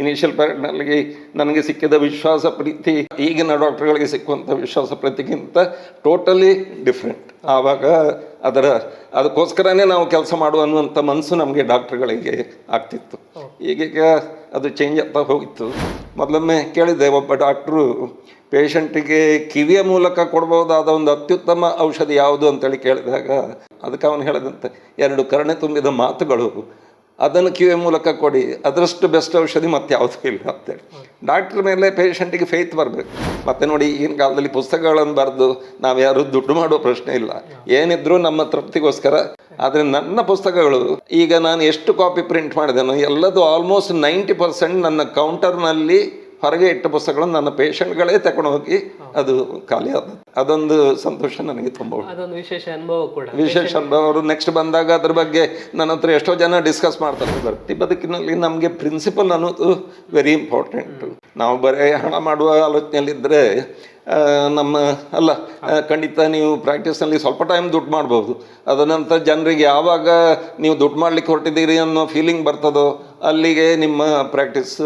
Initial ಪೀರಿಯಡ್ನಲ್ಲಿ ನನಗೆ ಸಿಕ್ಕಿದ ವಿಶ್ವಾಸ ಪ್ರೀತಿ ಈಗಿನ ಡಾಕ್ಟರ್ಗಳಿಗೆ ಸಿಕ್ಕುವಂಥ ವಿಶ್ವಾಸ ಪ್ರೀತಿಗಿಂತ ಟೋಟಲಿ ಡಿಫ್ರೆಂಟ್ ಆವಾಗ ಅದರ ಅದಕ್ಕೋಸ್ಕರನೇ ನಾವು ಕೆಲಸ ಮಾಡುವ ಅನ್ನುವಂಥ ಮನಸ್ಸು ನಮಗೆ ಡಾಕ್ಟ್ರುಗಳಿಗೆ ಆಗ್ತಿತ್ತು. ಈಗೀಗ ಅದು ಚೇಂಜ್ ಆಗ್ತಾ ಹೋಗಿತ್ತು. ಮೊದಲೊಮ್ಮೆ ಕೇಳಿದ್ದೆ ಒಬ್ಬ ಡಾಕ್ಟ್ರು ಪೇಷಂಟಿಗೆ ಕಿವಿಯ ಮೂಲಕ ಕೊಡ್ಬೋದಾದ ಒಂದು ಅತ್ಯುತ್ತಮ ಔಷಧಿ ಯಾವುದು ಅಂತೇಳಿ ಕೇಳಿದಾಗ ಅದಕ್ಕೆ ಅವನು ಹೇಳಿದಂತೆ ಎರಡು ಕರುಣೆ ತುಂಬಿದ ಮಾತುಗಳು. ಅದನ್ನು ಎ ಮೂಲಕ ಕೊಡಿ. ಅದರಷ್ಟು ಬೆಸ್ಟ್ ಔಷಧಿ ಮತ್ತೆ ಯಾವುದೂ ಇಲ್ಲ ಅಂತೇಳಿ. ಡಾಕ್ಟ್ರ್ ಮೇಲೆ ಪೇಷಂಟಿಗೆ ಫೇತ್ ಬರಬೇಕು. ಮತ್ತೆ ನೋಡಿ, ಈಗಿನ ಕಾಲದಲ್ಲಿ ಪುಸ್ತಕಗಳನ್ನು ಬರೆದು ನಾವು ಯಾರು ದುಡ್ಡು ಮಾಡೋ ಪ್ರಶ್ನೆ ಇಲ್ಲ. ಏನಿದ್ರೂ ನಮ್ಮ ತೃಪ್ತಿಗೋಸ್ಕರ. ಆದರೆ ನನ್ನ ಪುಸ್ತಕಗಳು, ಈಗ ನಾನು ಎಷ್ಟು ಕಾಪಿ ಪ್ರಿಂಟ್ ಮಾಡಿದೆನೋ, ಎಲ್ಲದೂ ಆಲ್ಮೋಸ್ಟ್ ನೈಂಟಿ ಪರ್ಸೆಂಟ್ ನನ್ನ ಕೌಂಟರ್ನಲ್ಲಿ ಹೊರಗೆ ಇಟ್ಟ ಪುಸ್ತಕಗಳನ್ನು ನನ್ನ ಪೇಷಂಟ್ಗಳೇ ತಗೊಂಡು ಹೋಗಿ ಅದು ಖಾಲಿ ಆದ. ಅದೊಂದು ಸಂತೋಷ ನನಗೆ ತುಂಬ ಅದೊಂದು ವಿಶೇಷ ಅನುಭವ ಕೂಡ. ವಿಶೇಷ ಅನುಭವ. ಅವರು ನೆಕ್ಸ್ಟ್ ಬಂದಾಗ ಅದ್ರ ಬಗ್ಗೆ ನನ್ನ ಹತ್ರ ಎಷ್ಟೋ ಜನ ಡಿಸ್ಕಸ್ ಮಾಡ್ತಾರೆ. ವೃತ್ತಿ ಬದುಕಿನಲ್ಲಿ ನಮಗೆ ಪ್ರಿನ್ಸಿಪಲ್ ಅನ್ನೋದು ವೆರಿ ಇಂಪಾರ್ಟೆಂಟ್ ನಾವು ಬರೀ ಹಣ ಮಾಡುವ ಆಲೋಚನೆಯಲ್ಲಿದ್ದರೆ ನಮ್ಮ ಅಲ್ಲ ಖಂಡಿತ ನೀವು ಪ್ರಾಕ್ಟೀಸ್ನಲ್ಲಿ ಸ್ವಲ್ಪ ಟೈಮ್ ದುಡ್ಡು ಮಾಡ್ಬೋದು. ಅದ ನಂತರ ಜನರಿಗೆ ಯಾವಾಗ ನೀವು ದುಡ್ಡು ಮಾಡಲಿಕ್ಕೆ ಹೊರಟಿದ್ದೀರಿ ಅನ್ನೋ ಫೀಲಿಂಗ್ ಬರ್ತದೋ ಅಲ್ಲಿಗೆ ನಿಮ್ಮ ಪ್ರಾಕ್ಟೀಸ್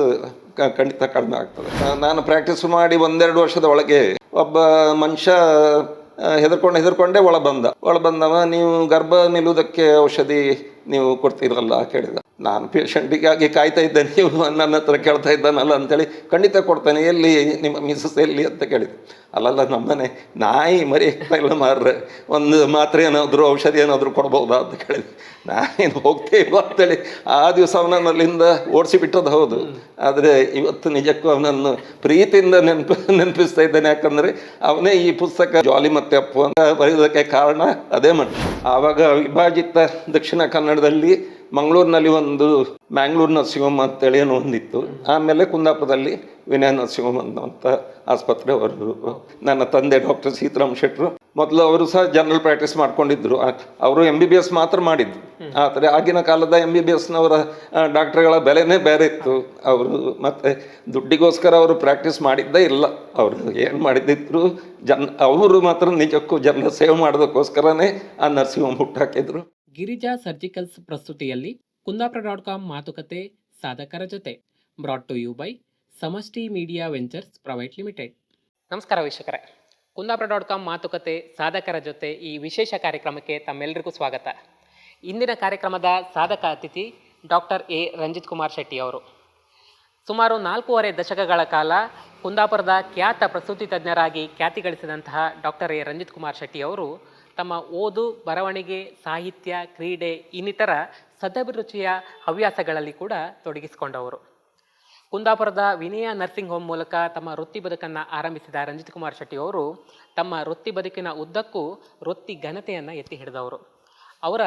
ಖಂಡಿತ ಕಡಿಮೆ ಆಗ್ತದೆ. ನಾನು ಪ್ರಾಕ್ಟೀಸ್ ಮಾಡಿ ಒಂದೆರಡು ವರ್ಷದ ಒಳಗೆ ಒಬ್ಬ ಮನುಷ್ಯ ಹೆದರ್ಕೊಂಡು ಹೆದರ್ಕೊಂಡೇ ಒಳ ಬಂದ ಒಳ ಬಂದವ ನೀವು ಗರ್ಭ ನಿಲ್ಲುವುದಕ್ಕೆ ಔಷಧಿ ನೀವು ಕೊಡ್ತೀರಲ್ಲ ಕೇಳಿದ. ನಾನು ಪೇಷಂಟಿಗಾಗಿ ಕಾಯ್ತಾ ಇದ್ದೆ ನೀವು ನನ್ನ ಹತ್ರ ಕೇಳ್ತಾ ಇದ್ದಾನಲ್ಲ ಅಂತೇಳಿ ಖಂಡಿತ ಕೊಡ್ತೇನೆ, ಎಲ್ಲಿ ನಿಮ್ಮ ಮಿಸಸ್ ಎಲ್ಲಿ ಅಂತ ಕೇಳಿದೆ. ಅಲ್ಲಲ್ಲ, ನಮ್ಮನೆ ನಾಯಿ ಮರಿ ಇಲ್ಲ ಮಾರ್ರೆ, ಒಂದು ಮಾತ್ರೆ ಏನಾದರೂ, ಔಷಧಿ ಏನಾದರೂ ಕೊಡ್ಬೋದಾ ಅಂತ ಕೇಳಿದೆ. ನಾನೇನು ಹೋಗ್ತೇ ಇಲ್ಲ ಅಂತೇಳಿ, ಆ ದಿವಸ ಅವನಲ್ಲಿಂದ ಅಲ್ಲಿಂದ ಓಡಿಸಿ ಬಿಟ್ಟದ್ದು ಹೌದು. ಆದರೆ ಇವತ್ತು ನಿಜಕ್ಕೂ ಅವನನ್ನು ಪ್ರೀತಿಯಿಂದ ನೆನಪು, ನೆನಪಿಸ್ತಾ ಇದ್ದೇನೆ, ಯಾಕಂದರೆ ಅವನೇ ಈ ಪುಸ್ತಕ ಜಾಲಿ ಮತ್ತೆ ಅಪ್ಪು ಅಂತ ಬರೆಯೋದಕ್ಕೆ ಕಾರಣ ಅದೇ ಮನುಷ್ಯ ಆವಾಗ ವಿಭಾಜಿತ ದಕ್ಷಿಣ ಕನ್ನಡದಲ್ಲಿ ಮಂಗಳೂರಿನಲ್ಲಿ ಒಂದು ಮ್ಯಾಂಗ್ಳೂರು ನರಸಿಂಹಮ್ಮ ಅಂತೇಳಿ ಏನೋ ಒಂದಿತ್ತು. ಆಮೇಲೆ ಕುಂದಾಪುರದಲ್ಲಿ ವಿನಯ ನರಸಿಂಹಮ್ಮ ಅನ್ನುವಂಥ ಆಸ್ಪತ್ರೆ ಅವರು ನನ್ನ ತಂದೆ ಡಾಕ್ಟರ್ ಸೀತಾರಾಮ್ ಶೆಟ್ಟರು. ಮೊದಲು ಅವರು ಸಹ ಜನರಲ್ ಪ್ರಾಕ್ಟೀಸ್ ಮಾಡ್ಕೊಂಡಿದ್ರು. ಅವರು ಎಂ ಬಿ ಬಿ ಎಸ್ ಮಾತ್ರ ಮಾಡಿದ್ರು. ಆದರೆ ಆಗಿನ ಕಾಲದ ಎಂ ಬಿ ಬಿ ಎಸ್ನವರ ಡಾಕ್ಟರ್ಗಳ ಬೆಲೆನೇ ಬೇರೆ ಇತ್ತು. ಅವರು ಮತ್ತೆ ದುಡ್ಡಿಗೋಸ್ಕರ ಅವರು ಪ್ರಾಕ್ಟೀಸ್ ಮಾಡಿದ್ದೇ ಇಲ್ಲ. ಅವರು ಏನು ಮಾಡಿದ್ದಿದ್ರು, ಜನ್, ಅವರು ಮಾತ್ರ ನಿಜಕ್ಕೂ ಜನರ ಸೇವೆ ಮಾಡೋದಕ್ಕೋಸ್ಕರನೇ ಆ ನರಸಿಂಹಮ್ಮ ಹುಟ್ಟಾಕಿದ್ರು. ಗಿರಿಜಾ ಸರ್ಜಿಕಲ್ಸ್ ಪ್ರಸ್ತುತಿಯಲ್ಲಿ ಕುಂದಾಪುರ ಡಾಟ್ ಕಾಮ್ ಮಾತುಕತೆ ಸಾಧಕರ ಜೊತೆ. Brought to you by Samashti media ventures private limited. ನಮಸ್ಕಾರ ವೀಕ್ಷಕರೇ. ಕುಂದಾಪುರ ಡಾಟ್ ಕಾಮ್ ಮಾತುಕತೆ ಸಾಧಕರ ಜೊತೆ ಈ ವಿಶೇಷ ಕಾರ್ಯಕ್ರಮಕ್ಕೆ ತಮ್ಮೆಲ್ಲರಿಗೂ ಸ್ವಾಗತ. ಇಂದಿನ ಕಾರ್ಯಕ್ರಮದ ಸಾಧಕ ಅತಿಥಿ ಡಾಕ್ಟರ್ ಎ. ರಂಜಿತ್ ಕುಮಾರ್ ಶೆಟ್ಟಿ ಅವರು. ಸುಮಾರು ನಾಲ್ಕೂವರೆ ದಶಕಗಳ ಕಾಲ ಕುಂದಾಪುರದ ಖ್ಯಾತ ಪ್ರಸೂತಿ ತಜ್ಞರಾಗಿ ಖ್ಯಾತಿ ಗಳಿಸಿದಂತಹ ಡಾಕ್ಟರ್ ಎ. ರಂಜಿತ್ ಕುಮಾರ್ ಶೆಟ್ಟಿ ಅವರು ತಮ್ಮ ಓದು, ಬರವಣಿಗೆ, ಸಾಹಿತ್ಯ, ಕ್ರೀಡೆ, ಇನ್ನಿತರ ಸದಭಿರುಚಿಯ ಹವ್ಯಾಸಗಳಲ್ಲಿ ಕೂಡ ತೊಡಗಿಸಿಕೊಂಡವರು. ಕುಂದಾಪುರದ ವಿನಯ ನರ್ಸಿಂಗ್ ಹೋಮ್ ಮೂಲಕ ತಮ್ಮ ವೃತ್ತಿ ಬದುಕನ್ನು ಆರಂಭಿಸಿದ ರಂಜಿತ್ ಕುಮಾರ್ ಶೆಟ್ಟಿ ಅವರು ತಮ್ಮ ವೃತ್ತಿ ಬದುಕಿನ ಉದ್ದಕ್ಕೂ ವೃತ್ತಿ ಘನತೆಯನ್ನು ಎತ್ತಿ ಹಿಡಿದವರು. ಅವರ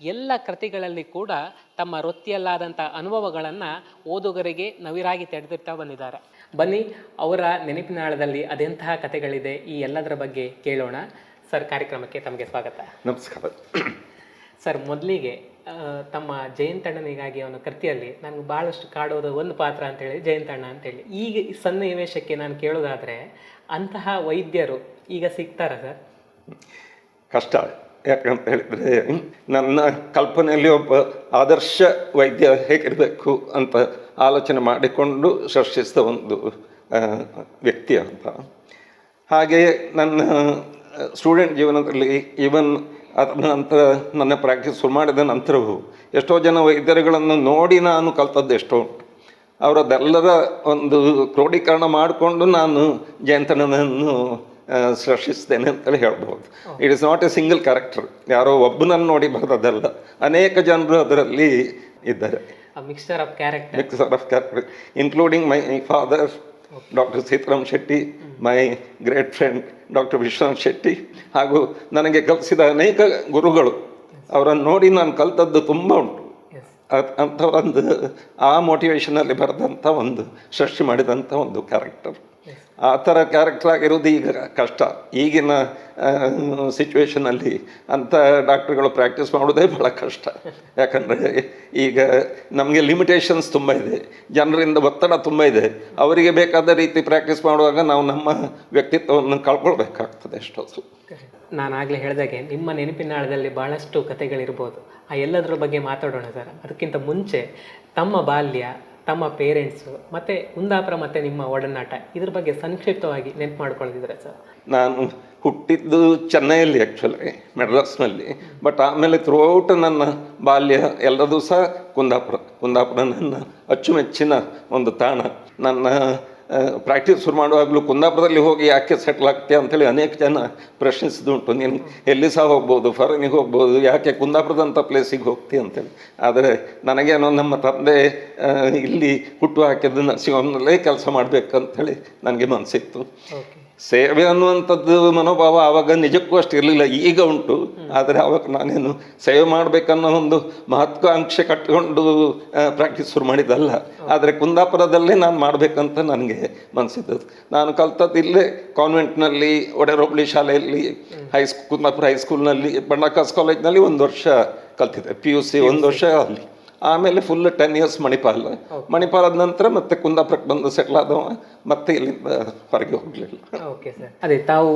ಎಲ್ಲ ಕೃತಿಗಳಲ್ಲಿ ಕೂಡ ತಮ್ಮ ವೃತ್ತಿಯಲ್ಲಾದಂಥ ಅನುಭವಗಳನ್ನು ಓದುಗರಿಗೆ ನವಿರಾಗಿ ತೆರೆದಿರ್ತಾ ಬಂದಿದ್ದಾರೆ. ಬನ್ನಿ, ಅವರ ನೆನಪಿನಾಳದಲ್ಲಿ ಅದೆಂತಹ ಕಥೆಗಳಿದೆ? ಈ ಎಲ್ಲದರ ಬಗ್ಗೆ ಕೇಳೋಣ. ಸರ್ ಕಾರ್ಯಕ್ರಮಕ್ಕೆ ತಮಗೆ ಸ್ವಾಗತ. ನಮಸ್ಕಾರ. ಸರ್ ಮೊದಲಿಗೆ ತಮ್ಮ ಜಯಂತಣ್ಣನಿಗಾಗಿ ಅವನ ಕೃತಿಯಲ್ಲಿ ನನಗೆ ಭಾಳಷ್ಟು ಕಾಡೋದು ಒಂದು ಪಾತ್ರ ಅಂತೇಳಿ ಜಯಂತಣ್ಣ ಅಂತೇಳಿ. ಈಗ ಈ ಸನ್ನಿವೇಶಕ್ಕೆ ನಾನು ಕೇಳೋದಾದರೆ ಅಂತಹ ವೈದ್ಯರು ಈಗ ಸಿಗ್ತಾರ ಸರ್? ಕಷ್ಟ. ಯಾಕಂತ ಹೇಳಿದರೆ ನನ್ನ ಕಲ್ಪನೆಯಲ್ಲಿ ಒಬ್ಬ ಆದರ್ಶ ವೈದ್ಯ ಹೇಗಿರಬೇಕು ಅಂತ ಆಲೋಚನೆ ಮಾಡಿಕೊಂಡು ಸೃಷ್ಟಿಸಿದ ಒಂದು ವ್ಯಕ್ತಿ ಅಂತ. ಹಾಗೆಯೇ ನನ್ನ ಸ್ಟೂಡೆಂಟ್ ಜೀವನದಲ್ಲಿ ಈವನ್ ಅದರ ನಂತರ ನನ್ನ ಪ್ರಾಕ್ಟೀಸ್ ಶುರು ಮಾಡಿದ ನಂತರವೂ ಎಷ್ಟೋ ಜನ ವೈದ್ಯರುಗಳನ್ನು ನೋಡಿ ನಾನು ಕಲ್ತದ್ದು ಎಷ್ಟೋ. ಅವರದೆಲ್ಲರ ಒಂದು ಕ್ರೋಢೀಕರಣ ಮಾಡಿಕೊಂಡು ನಾನು ಜಯಂತನನ್ನು ಸೃಷ್ಟಿಸ್ತೇನೆ ಅಂತೇಳಿ ಹೇಳ್ಬೋದು. It is not a single character ಯಾರೋ ಒಬ್ಬನನ್ನು ನೋಡಿ ಬರೋದಲ್ಲ ಅನೇಕ ಜನರು ಅದರಲ್ಲಿ ಇದ್ದಾರೆ. Mixture of character mixer of character including my father doctor Sitaram Shetty my great friend doctor Vishwanath Shetty ಹಾಗೂ ನನಗೆ ಕಲಿಸಿದ ಅನೇಕ ಗುರುಗಳು. ಅವರನ್ನು ನೋಡಿ ನಾನು ಕಲಿತದ್ದು ತುಂಬ ಉಂಟು. ಅಂಥ ಒಂದು ಆ ಮೋಟಿವೇಶನಲ್ಲಿ ಬರೆದಂಥ ಒಂದು ಸೃಷ್ಟಿ ಮಾಡಿದಂಥ ಒಂದು ಕ್ಯಾರೆಕ್ಟರ್ ಆ ಥರ ಕ್ಯಾರೆಕ್ಟರ್ ಆಗಿರೋದು ಈಗ ಕಷ್ಟ. ಈಗಿನ ಸಿಚುವೇಶನಲ್ಲಿ ಅಂಥ ಡಾಕ್ಟ್ರುಗಳು ಪ್ರಾಕ್ಟೀಸ್ ಮಾಡೋದೇ ಭಾಳ ಕಷ್ಟ. ಯಾಕಂದರೆ ಈಗ ನಮಗೆ ಲಿಮಿಟೇಷನ್ಸ್ ತುಂಬ ಇದೆ. ಜನರಿಂದ ಒತ್ತಡ ತುಂಬ ಇದೆ. ಅವರಿಗೆ ಬೇಕಾದ ರೀತಿ ಪ್ರಾಕ್ಟೀಸ್ ಮಾಡುವಾಗ ನಾವು ನಮ್ಮ ವ್ಯಕ್ತಿತ್ವವನ್ನು ಕಳ್ಕೊಳ್ಬೇಕಾಗ್ತದೆ ಎಷ್ಟೋ ನಾನು ಆಗಲೇ ಹೇಳಿದಾಗೆ ನಿಮ್ಮ ನೆನಪಿನಾಳದಲ್ಲಿ ಭಾಳಷ್ಟು ಕಥೆಗಳಿರ್ಬೋದು. ಆ ಎಲ್ಲದರ ಬಗ್ಗೆ ಮಾತಾಡೋಣ ಸರ್. ಅದಕ್ಕಿಂತ ಮುಂಚೆ ತಮ್ಮ ಬಾಲ್ಯ ತಮ್ಮ ಪೇರೆಂಟ್ಸು ಮತ್ತು ಕುಂದಾಪುರ ಮತ್ತು ನಿಮ್ಮ ಒಡನಾಟ, ಇದ್ರ ಬಗ್ಗೆ ಸಂಕ್ಷಿಪ್ತವಾಗಿ ನೆನ್ಪು ಮಾಡ್ಕೊಳ್ತಿದ್ರೆ ಸರ್? ನಾನು ಹುಟ್ಟಿದ್ದು ಚೆನ್ನೈಯಲ್ಲಿ ಆ್ಯಕ್ಚುಲಿ ಮೆಡ್ರಾಸ್ನಲ್ಲಿ. ಬಟ್ ಆಮೇಲೆ ಥ್ರೂಔಟ್ ನನ್ನ ಬಾಲ್ಯ ಎಲ್ಲದೂ ಸಹ ಕುಂದಾಪುರ ಕುಂದಾಪುರ ನನ್ನ ಅಚ್ಚುಮೆಚ್ಚಿನ ಒಂದು ತಾಣ. ನನ್ನ ಪ್ರಾಕ್ಟೀಸ್ ಶುರು ಮಾಡುವಾಗಲೂ ಕುಂದಾಪುರದಲ್ಲಿ ಹೋಗಿ ಯಾಕೆ ಸೆಟ್ಲ್ ಆಗ್ತೀಯ ಅಂತೇಳಿ ಅನೇಕ ಜನ ಪ್ರಶ್ನಿಸಿದುಂಟು ನೀನು ಎಲ್ಲಿ ಸಹ ಹೋಗ್ಬೋದು ಫಾರಿನಿಗೆ ಹೋಗ್ಬೋದು, ಯಾಕೆ ಕುಂದಾಪುರದಂಥ ಪ್ಲೇಸಿಗೆ ಹೋಗ್ತೀಯ ಅಂತೇಳಿ. ಆದರೆ ನನಗೇನೋ ನಮ್ಮ ತಂದೆ ಇಲ್ಲಿ ಹುಟ್ಟು ಹಾಕಿದ್ದು ನರಸಿಂಹನಲ್ಲೇ ಕೆಲಸ ಮಾಡಬೇಕಂತೇಳಿ ನನಗೆ ಮನಸ್ಸಿತ್ತು ಸೇವೆ ಅನ್ನುವಂಥದ್ದು ಮನೋಭಾವ ಆವಾಗ ನಿಜಕ್ಕೂ ಅಷ್ಟು ಇರಲಿಲ್ಲ, ಈಗ ಉಂಟು. ಆದರೆ ಆವಾಗ ನಾನೇನು ಸೇವೆ ಮಾಡಬೇಕನ್ನೋ ಒಂದು ಮಹತ್ವಾಕಾಂಕ್ಷೆ ಕಟ್ಟಿಕೊಂಡು ಪ್ರಾಕ್ಟೀಸ್ ಶುರು ಮಾಡಿದ್ದಲ್ಲ. ಆದರೆ ಕುಂದಾಪುರದಲ್ಲೇ ನಾನು ಮಾಡಬೇಕಂತ ನನಗೆ ಮನಸ್ಸಿದ್ದು ನಾನು ಕಲ್ತದ್ದು ಇಲ್ಲೇ ಕಾನ್ವೆಂಟ್ನಲ್ಲಿ ಒಡೆರೊಬ್ಳಿ ಶಾಲೆಯಲ್ಲಿ ಹೈಸ್ಕೂ ಕುಂದಾಪುರ ಹೈಸ್ಕೂಲ್ನಲ್ಲಿ ಬಣ್ಣಕಾಸ್ ಕಾಲೇಜ್ನಲ್ಲಿ ಒಂದು ವರ್ಷ ಕಲ್ತಿದ್ದೆ. ಪಿ ಯು ಸಿ ಒಂದು ವರ್ಷ ಅಲ್ಲಿ. ಆಮೇಲೆ full ten years Manipal. Manipal ಆದ ನಂತರ ಮತ್ತೆ ಕುಂದಾಪುರಕ್ಕೆ ಬಂದು ಸೆಟ್ಲ್ ಆದವ ಮತ್ತೆ ಇಲ್ಲಿಂದ ಹೊರಗೆ ಹೋಗಲಿಲ್ಲ. ಓಕೆ ಸರ್ ಅದೇ ತಾವು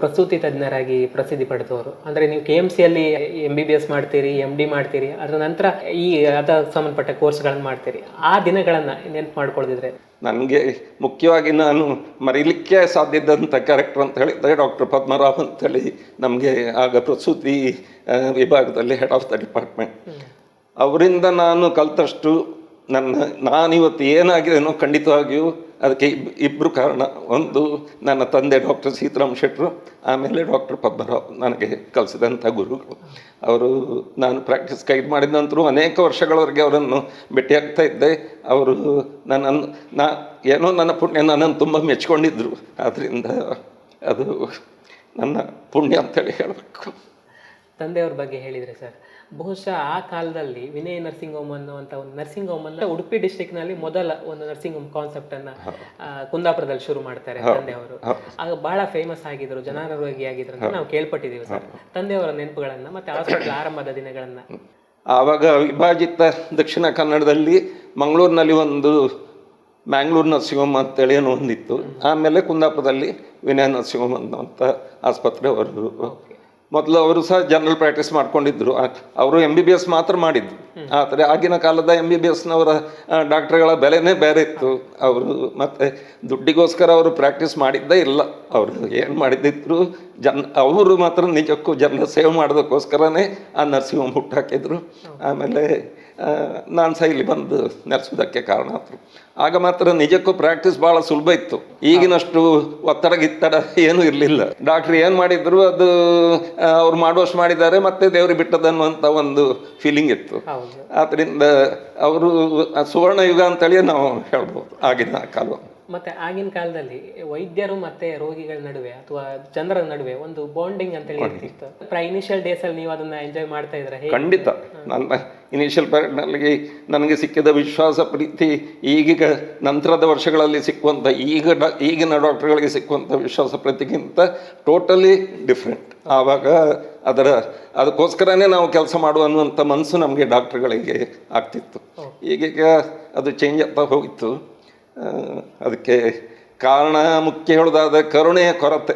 ಪ್ರಸೂತಿ ತಜ್ಞರಾಗಿ ಪ್ರಸಿದ್ಧಿ ಪಡೆದವರು. ಅಂದರೆ ನೀವು ಕೆ ಎಂ ಸಿಯಲ್ಲಿ ಎಂ ಬಿ ಬಿ ಎಸ್ ಮಾಡ್ತೀರಿ ಎಂ ಡಿ ಮಾಡ್ತೀರಿ ಅದರ ನಂತರ ಈ ಅದ ಸಂಬಂಧಪಟ್ಟ ಕೋರ್ಸ್ಗಳನ್ನು ಮಾಡ್ತೀರಿ. ಆ ದಿನಗಳನ್ನು ನೆನ್ಪು ಮಾಡ್ಕೊಳ್ದಿದ್ರೆ? ನನಗೆ ಮುಖ್ಯವಾಗಿ ನಾನು ಮರೀಲಿಕ್ಕೆ ಸಾಧ್ಯ ಇದ್ದಂಥ ಕ್ಯಾರೆಕ್ಟರ್ ಅಂತ ಹೇಳಿದರೆ ಡಾಕ್ಟರ್ ಪದ್ಮರಾವ್ ಅಂತೇಳಿ ನಮಗೆ ಆಗ ಪ್ರಸೂತಿ ವಿಭಾಗದಲ್ಲಿ ಹೆಡ್ ಆಫ್ ದ ಡಿಪಾರ್ಟ್ಮೆಂಟ್ ಅವರಿಂದ ನಾನು ಕಲಿತಷ್ಟು ನನ್ನ, ನಾನಿವತ್ತು ಏನಾಗಿದ್ದೇನೋ ಖಂಡಿತವಾಗಿಯೂ ಅದಕ್ಕೆ ಇಬ್ ಇಬ್ಬರು ಕಾರಣ. ಒಂದು, ನನ್ನ ತಂದೆ ಡಾಕ್ಟರ್ ಸೀತಾರಾಮ್ ಶೆಟ್ಟರು ಆಮೇಲೆ ಡಾಕ್ಟರ್ ಪದ್ಮರಾವ್ ನನಗೆ ಕಲಿಸಿದಂಥ ಗುರುಗಳು. ಅವರು ನಾನು ಪ್ರಾಕ್ಟೀಸ್ ಗೈಡ್ ಮಾಡಿದ ನಂತರ ಅನೇಕ ವರ್ಷಗಳವರೆಗೆ ಅವರನ್ನು ಭೇಟಿಯಾಗ್ತಾ ಇದ್ದೆ. ಅವರು ನನ್ನನ್ನು, ನಾ, ಏನೋ ನನ್ನ ಪುಣ್ಯ ನನ್ನನ್ನು ತುಂಬ ಮೆಚ್ಕೊಂಡಿದ್ದರು ಆದ್ದರಿಂದ ಅದು ನನ್ನ ಪುಣ್ಯ ಅಂತೇಳಿ ಹೇಳಬೇಕು. ತಂದೆಯವ್ರ ಬಗ್ಗೆ ಹೇಳಿದರೆ ಸರ್. ಬಹುಶಃ ಆ ಕಾಲದಲ್ಲಿ ವಿನಯ್ ನರ್ಸಿಂಗ್ ಹೋಮ್ ಅನ್ನುವಂತ ಒಂದು ನರ್ಸಿಂಗ್ ಹೋಮ್ ಅನ್ನ ಉಡುಪಿ ಡಿಸ್ಟಿಕ್ನಲ್ಲಿ ಮೊದಲ ಒಂದು ನರ್ಸಿಂಗ್ ಹೋಮ್ ಕಾನ್ಸೆಪ್ಟ್ ಅನ್ನ ಕುಂದಾಪುರದಲ್ಲಿ ಶುರು ಮಾಡ್ತಾರೆ ತಂದೆಯವರು ಆಗ ಬಹಳ ಫೇಮಸ್ ಆಗಿದ್ರು ಜನಾರೋಗಿ ಆಗಿದ್ರು ಅಂತ ನಾವು ಕೇಳ್ಪಟ್ಟಿದ್ದೀವಿ ಸರ್. ತಂದೆಯವರ ನೆನಪುಗಳನ್ನ ಮತ್ತೆ ಹಾಸ್ಪಿಟಲ್ ಆರಂಭದ ದಿನಗಳನ್ನ. ಆವಾಗ ವಿಭಾಜಿತ ದಕ್ಷಿಣ ಕನ್ನಡದಲ್ಲಿ ಮಂಗಳೂರಿನಲ್ಲಿ ಒಂದು ಮ್ಯಾಂಗ್ಳೂರ್ ನರ್ಸಿಂಗ್ ಹೋಮ್ ಅಂತೇಳಿ ಏನೋ ಒಂದಿತ್ತು. ಆಮೇಲೆ ಕುಂದಾಪುರದಲ್ಲಿ ವಿನಯ ನರ್ಸಿಂಗ್ ಹೋಮ್ ಅನ್ನುವಂಥ ಆಸ್ಪತ್ರೆ ಅವರು ಮೊದಲು ಅವರು ಸಹ ಜನರಲ್ ಪ್ರಾಕ್ಟೀಸ್ ಮಾಡ್ಕೊಂಡಿದ್ರು. ಅವರು ಎಂ ಬಿ ಬಿ ಎಸ್ ಮಾತ್ರ ಮಾಡಿದ್ರು. ಆದರೆ ಆಗಿನ ಕಾಲದ ಎಂ ಬಿ ಬಿ ಎಸ್ನವರ ಡಾಕ್ಟರ್ಗಳ ಬೆಲೆನೇ ಬೇರೆ ಇತ್ತು. ಅವರು ಮತ್ತೆ ದುಡ್ಡಿಗೋಸ್ಕರ ಅವರು ಪ್ರಾಕ್ಟೀಸ್ ಮಾಡಿದ್ದೇ ಇಲ್ಲ. ಅವರು ಏನು ಮಾಡಿದ್ದಿದ್ರು, ಜನ, ಅವರು ಮಾತ್ರ ನಿಜಕ್ಕೂ ಜನರ ಸೇವೆ ಮಾಡೋದಕ್ಕೋಸ್ಕರನೇ ಆ ನರ್ಸಿಂಗ್ ಹೋಮ್ ಹುಟ್ಟಾಕಿದ್ರು ಆಮೇಲೆ ನಾನು ಸಹ ಇಲ್ಲಿ ಬಂದು ನೆಲೆಸೋದಕ್ಕೆ ಕಾರಣ ಆದರು. ಆಗ ಮಾತ್ರ ನಿಜಕ್ಕೂ ಪ್ರಾಕ್ಟೀಸ್ ಭಾಳ ಸುಲಭ ಇತ್ತು. ಈಗಿನಷ್ಟು ಒತ್ತಡ ಗಿತ್ತಡ ಏನೂ ಇರಲಿಲ್ಲ. ಡಾಕ್ಟ್ರ್ ಏನು ಮಾಡಿದ್ರು ಅದು ಅವ್ರು ಮಾಡುವಷ್ಟು ಮಾಡಿದ್ದಾರೆ ಮತ್ತೆ ದೇವ್ರಿಗೆ ಬಿಟ್ಟದನ್ನುವಂಥ ಒಂದು ಫೀಲಿಂಗ್ ಇತ್ತು. ಆದ್ದರಿಂದ ಅವರು ಸುವರ್ಣ ಯುಗ ಅಂತೇಳಿ ನಾವು ಹೇಳ್ಬೋದು ಆಗಿನ ಕಾಲ ಮತ್ತೆ ಆಗಿನ ಕಾಲದಲ್ಲಿ ವೈದ್ಯರು ಮತ್ತೆ ರೋಗಿಗಳ ನಡುವೆ ಅಥವಾ ಜನರ ನಡುವೆ ಒಂದು ಬಾಂಡಿಂಗ್ ಅಂತೇಳಿ ಇರ್ತಿತ್ತು. ಇನಿಷಿಯಲ್ ಡೇಸ್ ಅಲ್ಲಿ ನೀವು ಅದನ್ನ ಎಂಜಾಯ್ ಮಾಡ್ತಾ ಇದ್ರೆ ಖಂಡಿತ. ನನ್ನ ಇನಿಷಿಯಲ್ ಪೀರಿಯಡ್ನಲ್ಲಿ ನನಗೆ ಸಿಕ್ಕಿದ ವಿಶ್ವಾಸ ಪ್ರೀತಿ ಈಗೀಗ ನಂತರದ ವರ್ಷಗಳಲ್ಲಿ ಸಿಕ್ಕುವಂಥ ಈಗ ಈಗಿನ ಡಾಕ್ಟರ್ಗಳಿಗೆ ಸಿಕ್ಕುವಂಥ ವಿಶ್ವಾಸ ಪ್ರೀತಿಗಿಂತ ಟೋಟಲಿ ಡಿಫ್ರೆಂಟ್ ಆವಾಗ ಅದರ ಅದಕ್ಕೋಸ್ಕರನೇ ನಾವು ಕೆಲಸ ಮಾಡುವ ಅನ್ನುವಂಥ ಮನಸ್ಸು ನಮಗೆ ಡಾಕ್ಟರ್ಗಳಿಗೆ ಆಗ್ತಿತ್ತು. ಈಗೀಗ ಅದು ಚೇಂಜ್ ಆಗ್ತಾ ಹೋಗಿತ್ತು. ಅದಕ್ಕೆ ಕಾರಣ ಮುಖ್ಯ ಹೇಳೋದಾದ ಕರುಣೆಯ ಕೊರತೆ.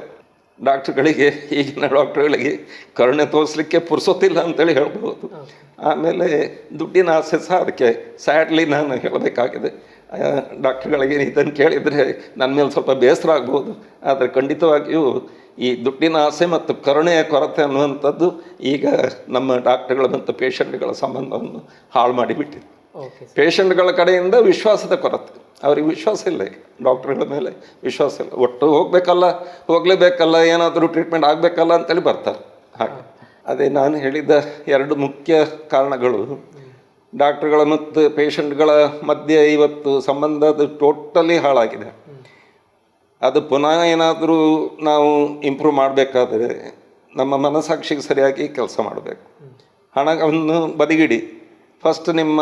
ಡಾಕ್ಟ್ರುಗಳಿಗೆ ಈಗಿನ ಡಾಕ್ಟ್ರುಗಳಿಗೆ ಕರುಣೆ ತೋರಿಸ್ಲಿಕ್ಕೆ ಪುರ್ಸೋತಿಲ್ಲ ಅಂತೇಳಿ ಹೇಳ್ಬೋದು. ಆಮೇಲೆ ದುಡ್ಡಿನ ಆಸೆ ಸಹ ಅದಕ್ಕೆ ಸ್ಯಾಡ್ಲಿ ನಾನು ಹೇಳಬೇಕಾಗಿದೆ. ಡಾಕ್ಟ್ರುಗಳಿಗೆ ಇದನ್ನು ಕೇಳಿದರೆ ನನ್ನ ಮೇಲೆ ಸ್ವಲ್ಪ ಬೇಸರ ಆಗ್ಬೋದು. ಆದರೆ ಖಂಡಿತವಾಗಿಯೂ ಈ ದುಡ್ಡಿನ ಆಸೆ ಮತ್ತು ಕರುಣೆಯ ಕೊರತೆ ಅನ್ನುವಂಥದ್ದು ಈಗ ನಮ್ಮ ಡಾಕ್ಟ್ರುಗಳ ಮತ್ತು ಪೇಷಂಟ್ಗಳ ಸಂಬಂಧವನ್ನು ಹಾಳು ಮಾಡಿಬಿಟ್ಟಿದೆ. ಪೇಷಂಟ್ಗಳ ಕಡೆಯಿಂದ ವಿಶ್ವಾಸದ ಕೊರತೆ. ಅವ್ರಿಗೆ ವಿಶ್ವಾಸ ಇಲ್ಲ ಡಾಕ್ಟ್ರುಗಳ ಮೇಲೆ ವಿಶ್ವಾಸ ಇಲ್ಲ. ಒಟ್ಟು ಹೋಗಬೇಕಲ್ಲ, ಹೋಗಲೇಬೇಕಲ್ಲ, ಏನಾದರೂ ಟ್ರೀಟ್ಮೆಂಟ್ ಆಗಬೇಕಲ್ಲ ಅಂತೇಳಿ ಬರ್ತಾರೆ. ಹಾಗೆ. ಅದೇ ನಾನು ಹೇಳಿದ ಎರಡು ಮುಖ್ಯ ಕಾರಣಗಳು. ಡಾಕ್ಟ್ರುಗಳ ಮತ್ತು ಪೇಷಂಟ್ಗಳ ಮಧ್ಯೆ ಇವತ್ತು ಸಂಬಂಧ ಅದು ಟೋಟಲಿ ಹಾಳಾಗಿದೆ. ಅದು ಪುನಃ ಏನಾದರೂ ನಾವು ಇಂಪ್ರೂವ್ ಮಾಡಬೇಕಾದರೆ ನಮ್ಮ ಮನಸ್ಸಾಕ್ಷಿಗೆ ಸರಿಯಾಗಿ ಕೆಲಸ ಮಾಡಬೇಕು. ಹಣವನ್ನು ಬದಿಗಿಡಿ. ಫಸ್ಟ್ ನಿಮ್ಮ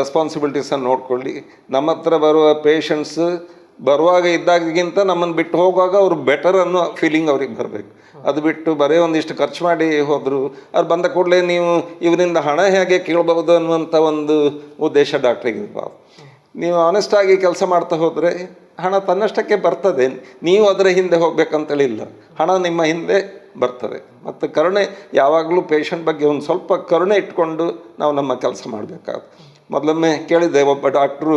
ರೆಸ್ಪಾನ್ಸಿಬಿಲಿಟೀಸನ್ನು ನೋಡ್ಕೊಳ್ಳಿ. ನಮ್ಮ ಹತ್ರ ಬರುವ ಪೇಷಂಟ್ಸ್ ಬರುವಾಗ ಇದ್ದಾಗಿಗಿಂತ ನಮ್ಮನ್ನು ಬಿಟ್ಟು ಹೋಗುವಾಗ ಅವರು ಬೆಟರ್ ಅನ್ನೋ ಫೀಲಿಂಗ್ ಅವ್ರಿಗೆ ಬರಬೇಕು. ಅದು ಬಿಟ್ಟು ಬರೇ ಒಂದಿಷ್ಟು ಖರ್ಚು ಮಾಡಿ ಹೋದರು, ಅವ್ರು ಬಂದ ಕೂಡಲೇ ನೀವು ಇವರಿಂದ ಹಣ ಹೇಗೆ ಕೇಳಬಹುದು ಅನ್ನುವಂಥ ಒಂದು ಉದ್ದೇಶ ಡಾಕ್ಟ್ರಿಗೆ ಇರಬಾರ್ದು ನೀವು ಆನೆಸ್ಟಾಗಿ ಕೆಲಸ ಮಾಡ್ತಾ ಹೋದರೆ ಹಣ ತನ್ನಷ್ಟಕ್ಕೆ ಬರ್ತದೆ. ನೀವು ಅದರ ಹಿಂದೆ ಹೋಗ್ಬೇಕಂತೇಳಿ ಇಲ್ಲ. ಹಣ ನಿಮ್ಮ ಹಿಂದೆ ಬರ್ತದೆ. ಮತ್ತು ಕರುಣೆ ಯಾವಾಗಲೂ ಪೇಷಂಟ್ ಬಗ್ಗೆ ಒಂದು ಸ್ವಲ್ಪ ಕರುಣೆ ಇಟ್ಕೊಂಡು ನಾವು ನಮ್ಮ ಕೆಲಸ ಮಾಡಬೇಕಾಗುತ್ತೆ. ಮೊದಲೊಮ್ಮೆ ಕೇಳಿದ್ದೆ ಒಬ್ಬ ಡಾಕ್ಟ್ರು,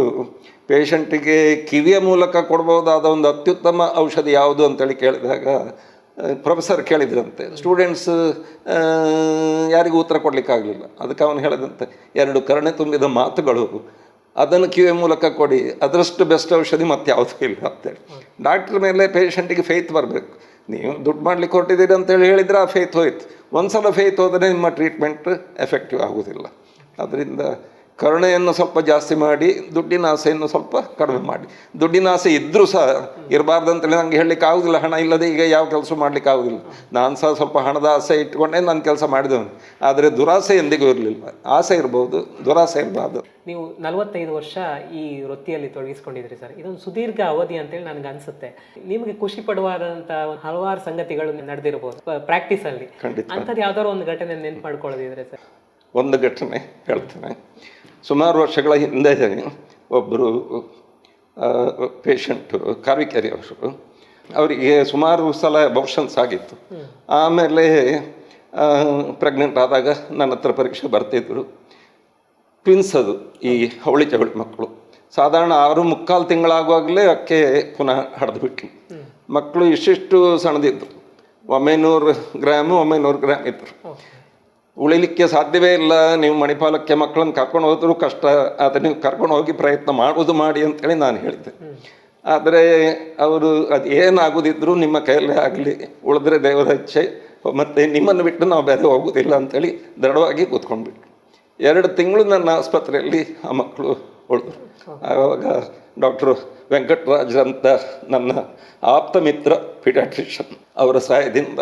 ಪೇಷಂಟಿಗೆ ಕಿವಿಯ ಮೂಲಕ ಕೊಡ್ಬೋದಾದ ಒಂದು ಅತ್ಯುತ್ತಮ ಔಷಧಿ ಯಾವುದು ಅಂತೇಳಿ ಕೇಳಿದಾಗ ಪ್ರೊಫೆಸರ್ ಕೇಳಿದ್ರಂತೆ. ಸ್ಟೂಡೆಂಟ್ಸ್ ಯಾರಿಗೂ ಉತ್ತರ ಕೊಡಲಿಕ್ಕಾಗಲಿಲ್ಲ. ಅದಕ್ಕೆ ಅವನು ಹೇಳಿದಂತೆ, ಎರಡು ಕರುಣೆ ತುಂಬಿದ ಮಾತುಗಳು, ಅದನ್ನು ಕಿವಿಯ ಮೂಲಕ ಕೊಡಿ, ಅದರಷ್ಟು ಬೆಸ್ಟ್ ಔಷಧಿ ಮತ್ತೆ ಯಾವುದೂ ಇಲ್ಲ ಅಂತೇಳಿ. ಡಾಕ್ಟ್ರ್ ಮೇಲೆ ಪೇಷಂಟಿಗೆ ಫೇತ್ ಬರಬೇಕು. ನೀವು ದುಡ್ಡು ಮಾಡಲಿಕ್ಕೆ ಹೊರಟಿದ್ದೀರಿ ಅಂತೇಳಿ ಹೇಳಿದರೆ ಆ ಫೇತ್ ಹೋಯ್ತು. ಒಂದು ಸಲ ಫೇತ್ ಹೋದರೆ ನಿಮ್ಮ ಟ್ರೀಟ್ಮೆಂಟ್ ಎಫೆಕ್ಟಿವ್ ಆಗೋದಿಲ್ಲ ಅದರಿಂದ ಕರುಣೆಯನ್ನು ಸ್ವಲ್ಪ ಜಾಸ್ತಿ ಮಾಡಿ ದುಡ್ಡಿನ ಆಸೆಯನ್ನು ಸ್ವಲ್ಪ ಕಡಿಮೆ ಮಾಡಿ. ದುಡ್ಡಿನ ಆಸೆ ಇದ್ದರೂ ಸಹ ಇರಬಾರ್ದು ಅಂತೇಳಿ ನನಗೆ ಹೇಳಲಿಕ್ಕೆ ಆಗೋದಿಲ್ಲ ಹಣ ಇಲ್ಲದೆ ಈಗ ಯಾವ ಕೆಲಸ ಮಾಡಲಿಕ್ಕೆ ಆಗೋದಿಲ್ಲ. ನಾನು ಸಹ ಸ್ವಲ್ಪ ಹಣದ ಆಸೆ ಇಟ್ಕೊಂಡೇ ನಾನು ಕೆಲಸ ಮಾಡಿದವನು. ಆದರೆ ದುರಾಸೆ ಎಂದಿಗೂ ಇರಲಿಲ್ಲ. ಆಸೆ ಇರ್ಬೋದು ದುರಾಸೆ ಇರಬಾರ್ದು. ನೀವು ನಲವತ್ತೈದು ವರ್ಷ ಈ ವೃತ್ತಿಯಲ್ಲಿ ತೊಡಗಿಸ್ಕೊಂಡಿದ್ರಿ ಸರ್. ಇದೊಂದು ಸುದೀರ್ಘ ಅವಧಿ ಅಂತೇಳಿ ನನಗೆ ಅನಿಸುತ್ತೆ. ನಿಮಗೆ ಖುಷಿ ಪಡುವಾದಂಥ ಹಲವಾರು ಸಂಗತಿಗಳು ನಡೆದಿರಬಹುದು ಪ್ರಾಕ್ಟೀಸ್ ಅಲ್ಲಿ. ಅಂತದ್ದು ಅಂಥದ್ದು ಯಾವ್ದಾದ್ರು ಒಂದು ಘಟನೆ ನೆನ್ಪು ಮಾಡ್ಕೊಳ್ಳೋದಿದ್ರೆ ಸರ್? ಒಂದು ಘಟನೆ ಹೇಳ್ತೇನೆ. ಸುಮಾರು ವರ್ಷಗಳ ಹಿಂದೆ ಒಬ್ಬರು ಪೇಷಂಟು ಕಾವಿಕೆರೆ ಅವರು. ಅವರಿಗೆ ಸುಮಾರು ಸಲ ಅಬಾರ್ಷನ್ಸ್ ಆಗಿತ್ತು. ಆಮೇಲೆ ಪ್ರೆಗ್ನೆಂಟ್ ಆದಾಗ ನನ್ನ ಹತ್ರ ಪರೀಕ್ಷೆ ಬರ್ತಿದ್ರು. ಟ್ವಿನ್ಸ್ ಅದು, ಈ ಹವಳಿ ಚವಳಿ ಮಕ್ಕಳು. ಸಾಧಾರಣ ಆರು ಮುಕ್ಕಾಲು ತಿಂಗಳಾಗುವಾಗಲೇ ಅಕ್ಕೆ ಪುನಃ ಹಡ್ದು ಬಿಟ್ಲು. ಮಕ್ಕಳು ಇಷ್ಟಿಷ್ಟು ಸಣ್ಣದಿದ್ರು. ಒಂಬೈನೂರು ಗ್ರಾಮು, ಒಂಬೈನೂರು ಗ್ರಾಮ್ ಇದ್ರು ಉಳಿಲಿಕ್ಕೆ ಸಾಧ್ಯವೇ ಇಲ್ಲ. ನೀವು ಮಣಿಪಾಲಕ್ಕೆ ಮಕ್ಕಳನ್ನು ಕರ್ಕೊಂಡು ಹೋದರೂ ಕಷ್ಟ. ಆದರೆ ನೀವು ಕರ್ಕೊಂಡು ಹೋಗಿ ಪ್ರಯತ್ನ ಮಾಡುವುದು ಮಾಡಿ ಅಂತೇಳಿ ನಾನು ಹೇಳಿದ್ದೆ. ಆದರೆ ಅವರು ಅದು ಏನಾಗೋದಿದ್ರು ನಿಮ್ಮ ಕೈಯಲ್ಲೇ ಆಗಲಿ. ಉಳಿದ್ರೆ ದೇವರ ಇಚ್ಛೆ. ಮತ್ತು ನಿಮ್ಮನ್ನು ಬಿಟ್ಟು ನಾವು ಬೇರೆ ಹೋಗೋದಿಲ್ಲ ಅಂತೇಳಿ ದೃಢವಾಗಿ ಕೂತ್ಕೊಂಡ್ಬಿಟ್ಟು ಎರಡು ತಿಂಗಳು ನನ್ನ ಆಸ್ಪತ್ರೆಯಲ್ಲಿ ಆ ಮಕ್ಕಳು ಉಳಿದ್ರು. ಆವಾಗ ಡಾಕ್ಟ್ರು ವೆಂಕಟರಾಜ್ ಅಂತ ನನ್ನ ಆಪ್ತ ಮಿತ್ರ ಪಿಡಾಟ್ರಿಷನ್ ಅವರ ಸಹಾಯದಿಂದ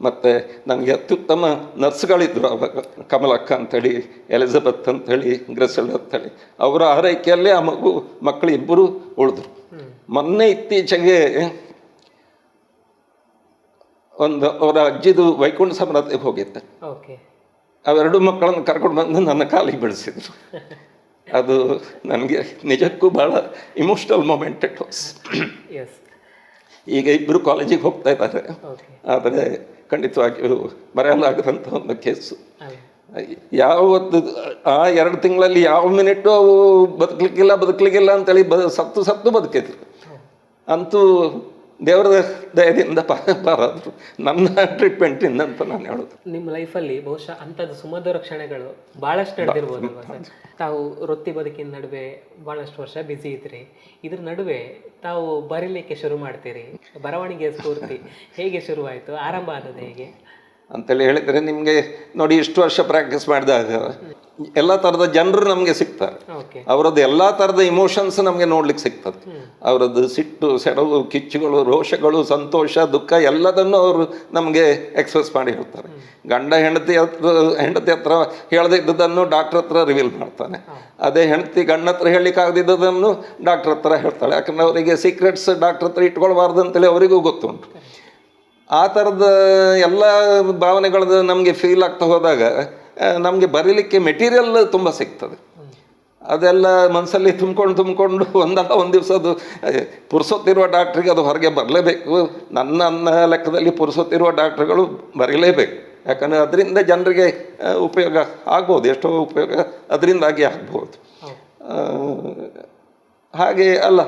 ಮತ್ತು ನನಗೆ ಅತ್ಯುತ್ತಮ ನರ್ಸ್ಗಳಿದ್ರು ಅವಾಗ ಕಮಲಕ್ಕ ಅಂಥೇಳಿ ಎಲಿಜಬೆತ್ ಅಂಥೇಳಿ ಗ್ರೆಸಲ್ ಅಂತೇಳಿ. ಅವರ ಆರೈಕೆಯಲ್ಲೇ ಆ ಮಗು ಮಕ್ಕಳು ಇಬ್ಬರು ಉಳಿದ್ರು. ಮೊನ್ನೆ ಇತ್ತೀಚೆಗೆ ಒಂದು ಅವರ ಅಜ್ಜಿದು ವೈಕುಂಠ ಸಮರತೆಗೆ ಹೋಗಿದ್ದೆ. ಅವೆರಡು ಮಕ್ಕಳನ್ನು ಕರ್ಕೊಂಡು ಬಂದು ನನ್ನ ಕಾಲಿಗೆ ಬೆಳೆಸಿದ್ರು. ಅದು ನನಗೆ ನಿಜಕ್ಕೂ ಭಾಳ ಇಮೋಷ್ನಲ್ ಮೊಮೆಂಟ್ ಇಟ್ ವಾಸ್ ಎಸ್ ಈಗ ಇಬ್ಬರು ಕಾಲೇಜಿಗೆ ಹೋಗ್ತಾ ಇದ್ದಾರೆ. ಆದರೆ ಖಂಡಿತವಾಗಿಯೂ ಮರೆಯಲಾಗದಂಥ ಒಂದು ಕೇಸು ಯಾವತ್ತು ಆ ಎರಡು ತಿಂಗಳಲ್ಲಿ ಯಾವ ಮಿನಿಟು ಅವು ಬದುಕಲಿಕ್ಕಿಲ್ಲ ಬದುಕಲಿಕ್ಕಿಲ್ಲ ಅಂತೇಳಿ ಬ ಸತ್ತು ಸತ್ತು ಬದುಕಿದ್ರು. ಅಂತೂ ದೇವರ ದಯದಿಂದ ಬಾರದು ನನ್ನ ಟ್ರೀಟ್ಮೆಂಟಿಂದ ಅಂತ ನಾನು ಹೇಳೋದು. ನಿಮ್ಮ ಲೈಫಲ್ಲಿ ಬಹುಶಃ ಅಂಥದ್ದು ಸುಮಧುರ ಕ್ಷಣಗಳು ಭಾಳಷ್ಟು ನಡೆದಿರ್ಬೋದು ತಾವು ವೃತ್ತಿ ಬದುಕಿನ ನಡುವೆ ಭಾಳಷ್ಟು ವರ್ಷ ಬ್ಯುಸಿ ಇದ್ರಿ. ಇದ್ರ ನಡುವೆ ತಾವು ಬರೀಲಿಕ್ಕೆ ಶುರು ಮಾಡ್ತೀರಿ? ಬರವಣಿಗೆ ಸ್ಫೂರ್ತಿ ಹೇಗೆ ಶುರುವಾಯಿತು? ಆರಂಭ ಆದದ್ದು ಹೇಗೆ? ಅಂತೇಳಿ ಹೇಳಿದರೆ ನಿಮಗೆ ನೋಡಿ ಇಷ್ಟು ವರ್ಷ ಪ್ರಾಕ್ಟೀಸ್ ಮಾಡಿದಾಗ ಎಲ್ಲ ಥರದ ಜನರು ನಮಗೆ ಸಿಗ್ತಾರೆ. ಅವರದ್ದು ಎಲ್ಲ ಥರದ ಇಮೋಷನ್ಸ್ ನಮಗೆ ನೋಡ್ಲಿಕ್ಕೆ ಸಿಗ್ತದೆ. ಅವರದ್ದು ಸಿಟ್ಟು ಸೆಡವು ಕಿಚ್ಚುಗಳು ರೋಷಗಳು ಸಂತೋಷ ದುಃಖ ಎಲ್ಲದನ್ನು ಅವರು ನಮಗೆ ಎಕ್ಸ್ಪ್ರೆಸ್ ಮಾಡಿ ಹೇಳ್ತಾರೆ. ಗಂಡ ಹೆಂಡತಿ ಹತ್ರ ಹೆಂಡತಿ ಹತ್ರ ಹೇಳದೇ ಇದ್ದದನ್ನು ಡಾಕ್ಟ್ರ್ ಹತ್ರ ರಿವೀಲ್ ಮಾಡ್ತಾನೆ. ಅದೇ ಹೆಂಡತಿ ಗಂಡ ಹತ್ರ ಹೇಳಲಿಕ್ಕಾಗದಿದ್ದದನ್ನು ಡಾಕ್ಟ್ರ್ ಹತ್ರ ಹೇಳ್ತಾಳೆ. ಯಾಕಂದರೆ ಅವರಿಗೆ ಸೀಕ್ರೆಟ್ಸ್ ಡಾಕ್ಟ್ರ್ ಹತ್ರ ಇಟ್ಕೊಳ್ಬಾರ್ದು ಅಂತೇಳಿ ಅವರಿಗೂ ಗೊತ್ತುಂಟು. ಆ ಥರದ ಎಲ್ಲ ಭಾವನೆಗಳದ್ದು ನಮಗೆ ಫೀಲ್ ಆಗ್ತಾ ಹೋದಾಗ ನಮಗೆ ಬರೀಲಿಕ್ಕೆ ಮೆಟೀರಿಯಲ್ ತುಂಬ ಸಿಗ್ತದೆ. ಅದೆಲ್ಲ ಮನಸ್ಸಲ್ಲಿ ತುಂಬಿಕೊಂಡು ತುಂಬಿಕೊಂಡು ಒಂದಲ್ಲ ಒಂದು ದಿವಸ ಅದು ಪುರುಸೊತ್ತಿರುವ ಡಾಕ್ಟ್ರಿಗೆ ಅದು ಹೊರಗೆ ಬರಲೇಬೇಕು. ನನ್ನ ಅನ್ನ ಲೆಕ್ಕದಲ್ಲಿ ಪುರ್ಸೊತ್ತಿರುವ ಡಾಕ್ಟ್ರುಗಳು ಬರೀಲೇಬೇಕು. ಯಾಕಂದರೆ ಅದರಿಂದ ಜನರಿಗೆ ಉಪಯೋಗ ಆಗ್ಬೋದು, ಎಷ್ಟೋ ಉಪಯೋಗ ಅದರಿಂದಾಗಿ ಆಗ್ಬೋದು. ಹಾಗೆ ಅಲ್ಲ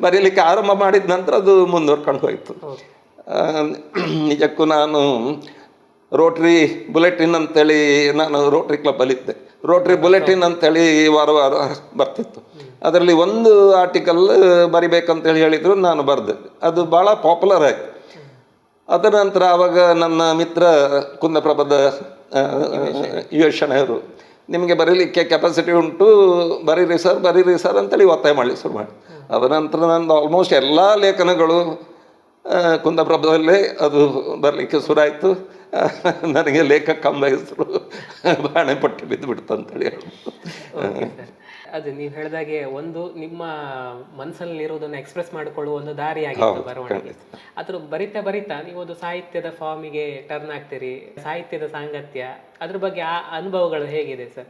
ಬರೀಲಿಕ್ಕೆ ಆರಂಭ ಮಾಡಿದ ನಂತರ ಅದು ಮುಂದುವರ್ಕೊಂಡು ಹೋಯಿತು. ನಿಜಕ್ಕೂ ನಾನು ರೋಟ್ರಿ ಬುಲೆಟಿನ್ ಅಂತೇಳಿ ನಾನು ರೋಟ್ರಿ ಕ್ಲಬ್ಬಲ್ಲಿದ್ದೆ ರೋಟ್ರಿ ಬುಲೆಟಿನ್ ಅಂತೇಳಿ ವಾರ ವಾರ ಬರ್ತಿತ್ತು. ಅದರಲ್ಲಿ ಒಂದು ಆರ್ಟಿಕಲ್ ಬರಿಬೇಕಂತೇಳಿ ಹೇಳಿದರು ನಾನು ಬರೆದೆ. ಅದು ಭಾಳ ಪಾಪ್ಯುಲರ್ ಆಯಿತು. ಅದರ ನಂತರ ಆವಾಗ ನನ್ನ ಮಿತ್ರ ಕುಂದಪ್ರಭದ ಯೋಶನೆಯವರು ನಿಮಗೆ ಬರೀಲಿಕ್ಕೆ ಕೆಪಾಸಿಟಿ ಉಂಟು, ಬರೀರಿ ಸರ್ ಬರೀರಿ ಸರ್ ಅಂತೇಳಿ ಒತ್ತಾಯ ಮಾಡಲಿ ಶುರು ಮಾಡಿ ಅದರ ನಂತರ ನಂದು ಆಲ್ಮೋಸ್ಟ್ ಎಲ್ಲ ಲೇಖನಗಳು ಕುಂದಪ್ರಭದಲ್ಲೇ ಅದು ಬರಲಿಕ್ಕೆ ಶುರುವಾಯಿತು. ನನಗೆ ಲೇಖಕ ಕಂಬ ಹೆಸರು ಬಾಣೆ ಪಟ್ಟಿ ಬಿದ್ದು ಬಿಡ್ತು ಅಂತೇಳಿ ಹೇಳ್ಬೋದು ಅದು ನೀವು ಹೇಳಿದಾಗೆ ಒಂದು ನಿಮ್ಮ ಮನಸ್ಸಲ್ಲಿ ಇರೋದನ್ನ ಎಕ್ಸ್ಪ್ರೆಸ್ ಮಾಡಿಕೊಳ್ಳುವ ಒಂದು ದಾರಿ ಆಗಿತ್ತು ಬರವಣಿಗೆ. ಅದ್ರ ಬರಿತಾ ಬರಿತಾ ನೀವು ಒಂದು ಸಾಹಿತ್ಯದ ಫಾರ್ಮಿಗೆ ಟರ್ನ್ ಆಗ್ತೀರಿ ಸಾಹಿತ್ಯದ ಸಾಂಗತ್ಯ ಅದ್ರ ಬಗ್ಗೆ ಆ ಅನುಭವಗಳು ಹೇಗಿದೆ ಸರ್